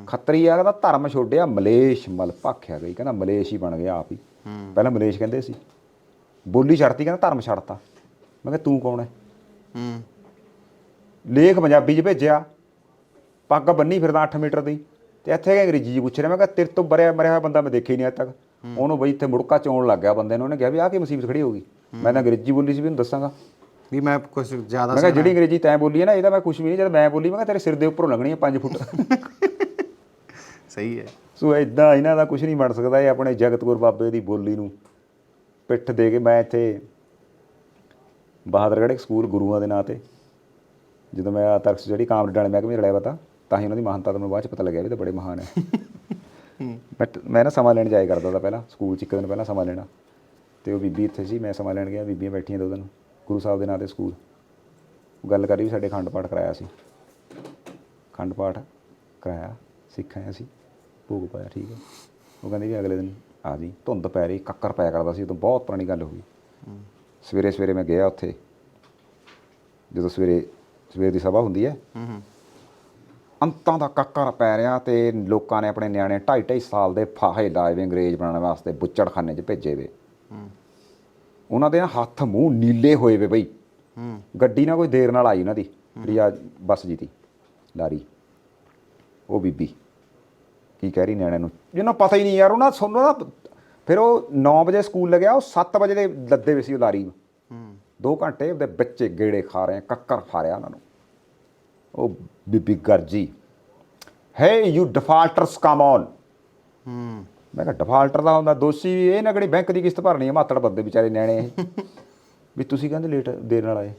ਖੱਤਰੀ ਆ ਤਾਂ ਧਰਮ ਛੋੜਿਆ ਮਲੇਸ਼ ਮਲ ਭਾਖਿਆ ਗਈ ਕਹਿੰਦਾ ਮਲੇਸ਼ ਹੀ ਬਣ ਗਿਆ ਆਪ ਹੀ। ਪਹਿਲਾਂ ਮਲੇਸ਼ ਕਹਿੰਦੇ ਸੀ। ਬੋਲੀ ਛੱਡਤੀ ਕਹਿੰਦਾ ਧਰਮ ਛੱਡਤਾ। ਮੈਂ ਕਿਹਾ ਤੂੰ ਕੌਣ ਹੈ? ਹੂੰ। ਲੇਖ ਪੰਜਾਬੀ 'ਚ ਭੇਜਿਆ। ਪੱਗ ਬੰਨੀ ਫਿਰਦਾ 8 ਮੀਟਰ ਦੀ। ਤੇ ਇੱਥੇ ਅੰਗਰੇਜ਼ੀ 'ਚ ਪੁੱਛ ਰਿਹਾ ਮੈਂ ਕਿਹਾ ਤੇਰੇ ਤੋਂ ਬਰਿਆ ਮਰਿਆ ਹੋਇਆ ਬੰਦਾ ਮੈਂ ਦੇਖਿਆ ਹੀ ਨਹੀਂ ਅੱਜ ਤੱਕ। ਉਹਨੂੰ ਬਈ ਇੱਥੇ ਮੁੜਕਾ ਚੋਣ ਲੱਗ ਗਿਆ ਬੰਦੇ ਨੂੰ। ਉਹਨੇ ਕਿਹਾ ਵੀ ਆਹ ਕੀ ਮੁਸੀਬਤ ਖੜੀ ਹੋ ਗਈ? ਮੈਂ ਤਾਂ ਅੰਗਰੇਜ਼ੀ ਬੋਲੀ ਸੀ ਵੀ ਉਹਨੂੰ ਦੱਸਾਂਗਾ। ਵੀ ਮੈਂ ਕੁਝ ਜ਼ਿਆਦਾ ਮੈਂ ਕਿਹਾ ਜਿਹੜੀ ਅੰਗਰੇਜ਼ੀ ਤੈਂ ਬੋਲੀ ਹੈ ਨਾ ਇਹ ਤਾਂ ਮੈਂ ਕੁਝ ਵੀ ਨਹੀਂ ਜਦ ਮੈਂ ਬੋਲੀ ਮੈਂ ਕਿਹਾ ਤੇਰੇ ਸਿਰ ਦੇ ਉੱਪਰੋਂ ਲੱਗਣੀ ਹੈ 5 ਫੁੱਟ। ਸਹੀ ਹੈ। ਸੋ ਇਦਾਂ ਇਹਨਾਂ ਦਾ ਕੁਝ ਨਹੀਂ ਬਣ ਸਕਦਾ ਇਹ ਆਪਣੇ ਜਗਤਗੁਰ ਬਾਬੇ ਦੀ ਬੋਲੀ ਨੂੰ ਪਿੱਠ ਦੇ ਕੇ ਮੈਂ ਇੱਥੇ ਬਹਾਦਰਗੜ੍ਹ ਇੱਕ ਸਕੂਲ ਗੁਰੂਆਂ ਦੇ ਨਾਂ ਤੇ ਜਦੋਂ ਮੈਂ ਆ ਤਰਕਸ ਜਿਹੜੀ ਕਾਮਰੇਡ ਵਾਲੇ ਮਹਿਕਮੇ ਰਲਿਆ ਪਤਾ ਤਾਂ ਹੀ ਉਹਨਾਂ ਦੀ ਮਹਾਨਤਾ ਦਾ ਮੈਨੂੰ ਬਾਅਦ ਚ ਪਤਾ ਲੱਗਿਆ ਵੀ ਇਹ ਤਾਂ ਬੜੇ ਮਹਾਨ ਹੈ। ਬਟ ਮੈਂ ਨਾ ਸਮਾਂ ਲੈਣ ਜਾਇਆ ਕਰਦਾ ਤਾਂ ਪਹਿਲਾਂ, ਸਕੂਲ 'ਚ ਇੱਕ ਦਿਨ ਪਹਿਲਾਂ ਸਮਾਂ ਲੈਣਾ। ਤੇ ਉਹ ਬੀਬੀ ਇੱਥੇ ਸੀ, ਮੈਂ ਸਮਾਂ ਲੈਣ ਗਿਆ, ਬੀਬੀਆਂ ਬੈਠੀਆਂ ਦੋ ਦਿਨ, ਗੁਰੂ ਸਾਹਿਬ ਦੇ ਨਾਂ ਤੇ ਸਕੂਲ। ਗੱਲ ਕਰੀ ਵੀ ਸਾਡੇ ਖੰਡ ਪਾਠ ਕਰਾਇਆ ਸੀ। ਖੰਡ ਪਾਠ ਕਰਾਇਆ, ਸਿੱਖ ਆਏ ਅਸੀਂ ਭੋਗ ਪਾਇਆ, ਠੀਕ ਹੈ। ਉਹ ਕਹਿੰਦੇ ਵੀ ਅਗਲੇ ਦਿਨ ਆ ਜੀ, ਧੁੰਦ ਪੈ ਰਹੀ, ਕੱਕਰ ਪਿਆ ਕਰਦਾ ਸੀ ਉਦੋਂ ਬਹੁਤ ਪੁਰਾਣੀ ਗੱਲ ਹੋ ਗਈ। ਸਵੇਰੇ ਸਵੇਰੇ ਮੈਂ ਗਿਆ ਉੱਥੇ। ਜਦੋਂ ਸਵੇਰੇ, ਸਵੇਰ ਦੀ ਸਭਾ ਹੁੰਦੀ ਹੈ। ਅੰਤਾਂ ਦਾ ਕੱਕਰ ਪੈ ਰਿਹਾ ਤੇ ਲੋਕਾਂ ਨੇ ਆਪਣੇ ਨਿਆਣੇ 2.5 2.5 ਸਾਲ ਦੇ ਫਾਹੇ ਲਾਏ ਵੇ ਅੰਗਰੇਜ਼ ਬਣਾਉਣ ਵਾਸਤੇ ਬੁੱਚੜਖਾਨੇ 'ਚ ਭੇਜੇ ਵੇ। ਹੂੰ। ਉਹਨਾਂ ਦੇ ਨਾ ਹੱਥ ਮੂੰਹ ਨੀਲੇ ਹੋਏ ਵੇ ਬਈ। ਹੂੰ। ਗੱਡੀ ਨਾ ਕੋਈ ਦੇਰ ਨਾਲ ਆਈ ਉਹਨਾਂ ਦੀ ਜਿਹੜੀ ਆ ਬੱਸ ਜੀ ਤੀ ਲਾਰੀ। ਉਹ ਬੀਬੀ ਕੀ ਕਹਿ ਰਹੀ ਨਿਆਣੇ ਨੂੰ? ਜਿਹਨੂੰ ਪਤਾ ਹੀ ਨਹੀਂ ਯਾਰ ਉਹਨਾਂ ਸੁਣੋ ਨਾ ਫਿਰ ਉਹ 9 ਵਜੇ ਸਕੂਲ ਲੱਗਿਆ ਉਹ 7 ਵਜੇ ਦੇ ਲੱਦੇ ਵੇ ਸੀ ਉਹ ਲਾਰੀ। ਹੂੰ। 2 ਘੰਟੇ ਉਹਦੇ ਬੱਚੇ ਗੇੜੇ ਖਾ ਰਹੇ ਕੱਕਰ ਖਾ ਰਿਹਾ ਉਹਨਾਂ ਨੂੰ। ਉਹ ਬੀਬੀ ਗਰਜੀ। ਹੈ ਯੂ ਡਿਫਾਲਟਰਸ ਕਮ ਔਨ ਹੂੰ। ਮੈਂ ਕਿਹਾ ਡਿਫਾਲਟਰ ਦਾ ਹੁੰਦਾ ਦੋਸ਼ੀ ਵੀ ਇਹ ਨਾ ਕਿਹੜੀ ਬੈਂਕ ਦੀ ਕਿਸ਼ਤ ਭਰਨੀ ਹੈ ਮਾਤੜ ਬੰਦੇ ਵਿਚਾਰੇ ਨਿਆਣੇ ਇਹ। ਵੀ ਤੁਸੀਂ ਕਹਿੰਦੇ ਲੇਟ ਦੇਰ ਨਾਲ ਆਏ।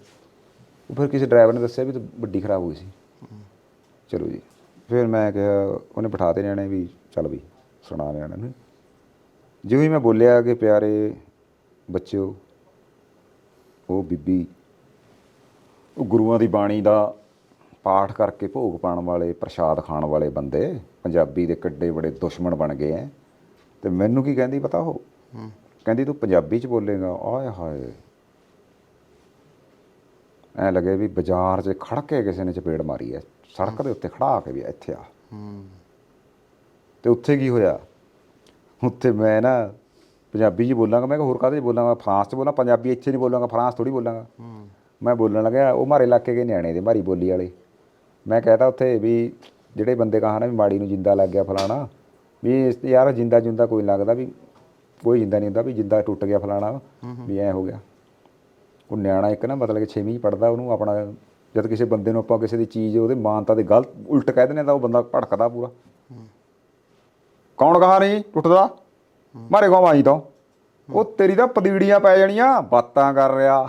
ਫਿਰ ਕਿਸੇ ਡਰਾਈਵਰ ਨੇ ਦੱਸਿਆ ਵੀ ਤਾਂ ਵੱਡੀ ਖਰਾਬ ਹੋ ਗਈ ਸੀ ਚਲੋ ਜੀ। ਫਿਰ ਮੈਂ ਕਿਹਾ ਉਹਨੇ ਬਿਠਾ ਤੇ ਨਿਆਣੇ ਵੀ ਚੱਲ ਵੀ ਸੁਣਾ ਨਿਆਣੇ ਨੂੰ। ਜਿਵੇਂ ਹੀ ਮੈਂ ਬੋਲਿਆ ਕਿ ਪਿਆਰੇ ਬੱਚਿਓ ਉਹ ਬੀਬੀ ਉਹ ਗੁਰੂਆਂ ਦੀ ਬਾਣੀ ਦਾ ਪਾਠ ਕਰਕੇ ਭੋਗ ਪਾਉਣ ਵਾਲੇ ਪ੍ਰਸ਼ਾਦ ਖਾਣ ਵਾਲੇ ਬੰਦੇ ਪੰਜਾਬੀ ਦੇ ਕਿੱਡੇ ਬੜੇ ਦੁਸ਼ਮਣ ਬਣ ਗਏ ਐ। ਤੇ ਮੈਨੂੰ ਕੀ ਕਹਿੰਦੀ ਪਤਾ ਉਹ? ਕਹਿੰਦੀ ਤੂੰ ਪੰਜਾਬੀ ਚ ਬੋਲੇਗਾ। ਆਏ ਹਾਏ। ਐ ਲੱਗੇ ਵੀ ਬਾਜ਼ਾਰ 'ਚ ਖੜ ਕੇ ਕਿਸੇ ਨੇ ਚਪੇੜ ਮਾਰੀ ਐ। ਸੜਕ ਦੇ ਉੱਤੇ ਖੜਾ ਕੇ ਵੀ ਇੱਥੇ ਆ। ਤੇ ਉੱਥੇ ਕੀ ਹੋਇਆ? ਉੱਥੇ ਮੈਂ ਨਾ ਪੰਜਾਬੀ 'ਚ ਬੋਲਾਂਗਾ। ਮੈਂ ਕਿਹਾ ਹੋਰ ਕਾਹਦੇ 'ਚ ਬੋਲਾਂਗਾ? ਫਰਾਂਸ 'ਚ ਬੋਲਾਂ ਪੰਜਾਬੀ ਇੱਥੇ ਨਹੀਂ ਬੋਲਾਂਗਾ ਫਰਾਂਸ ਥੋੜੀ ਬੋਲਾਂਗਾ? ਮੈਂ ਬੋਲਣ ਲੱਗਿਆ ਉਹ ਮਾਰੇ ਇਲਾਕੇ ਦੇ ਨਿਆਣੇ ਦੇ ਮਾਰੀ ਬੋਲੀ ਵਾਲੇ। ਮੈਂ ਕਹਿਤਾ ਉੱਥੇ ਵੀ ਜਿਹੜੇ ਬੰਦੇ ਕਹਾ ਨਾ ਵੀ ਮਾੜੀ ਨੂੰ ਜਿੰਦਾ ਲੱਗ ਗਿਆ ਫਲਾਣਾ ਵੀ ਇਸ ਤੇ ਯਾਰ ਜਿੰਦਾ ਜੁੰਦਾ ਕੋਈ ਲੱਗਦਾ ਵੀ ਕੋਈ ਜਿੰਦਾ ਨਹੀਂ ਹੁੰਦਾ ਵੀ ਜਿੰਦਾ ਟੁੱਟ ਗਿਆ ਫਲਾਣਾ ਵੀ ਐ ਹੋ ਗਿਆ। ਉਹ ਨਿਆਣਾ ਇੱਕ ਨਾ ਮਤਲਬ ਕਿ 6ਵੀਂ ਪੜਦਾ ਉਹਨੂੰ ਆਪਣਾ ਜਦ ਕਿਸੇ ਬੰਦੇ ਨੂੰ ਆਪਾਂ ਕਿਸੇ ਦੀ ਚੀਜ਼ ਉਹਦੇ ਮਾਨਤਾ ਦੇ ਗਲਤ ਉਲਟ ਕਹਿ ਦਿੰਦੇ ਤਾਂ ਉਹ ਬੰਦਾ ਭੜਕਦਾ ਪੂਰਾ। ਕੌਣ ਕਹਾ ਨਹੀਂ ਟੁੱਟਦਾ? ਮਾਰੇ ਕੋ ਆਈ ਤਾਂ। ਉਹ ਤੇਰੀ ਤਾਂ ਪਦੀੜੀਆਂ ਪੈ ਜਾਣੀਆਂ ਬਾਤਾਂ ਕਰ ਰਿਹਾ।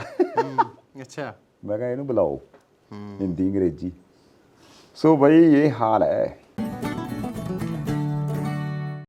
ਅੱਛਾ। ਮੈਂ ਕਿਹਾ ਇਹਨੂੰ ਬੁਲਾਓ। ਹਿੰਦੀ ਅੰਗਰੇਜ਼ੀ। ਸੋ ਬਈ ਇਹ ਹਾਲ ਹੈ।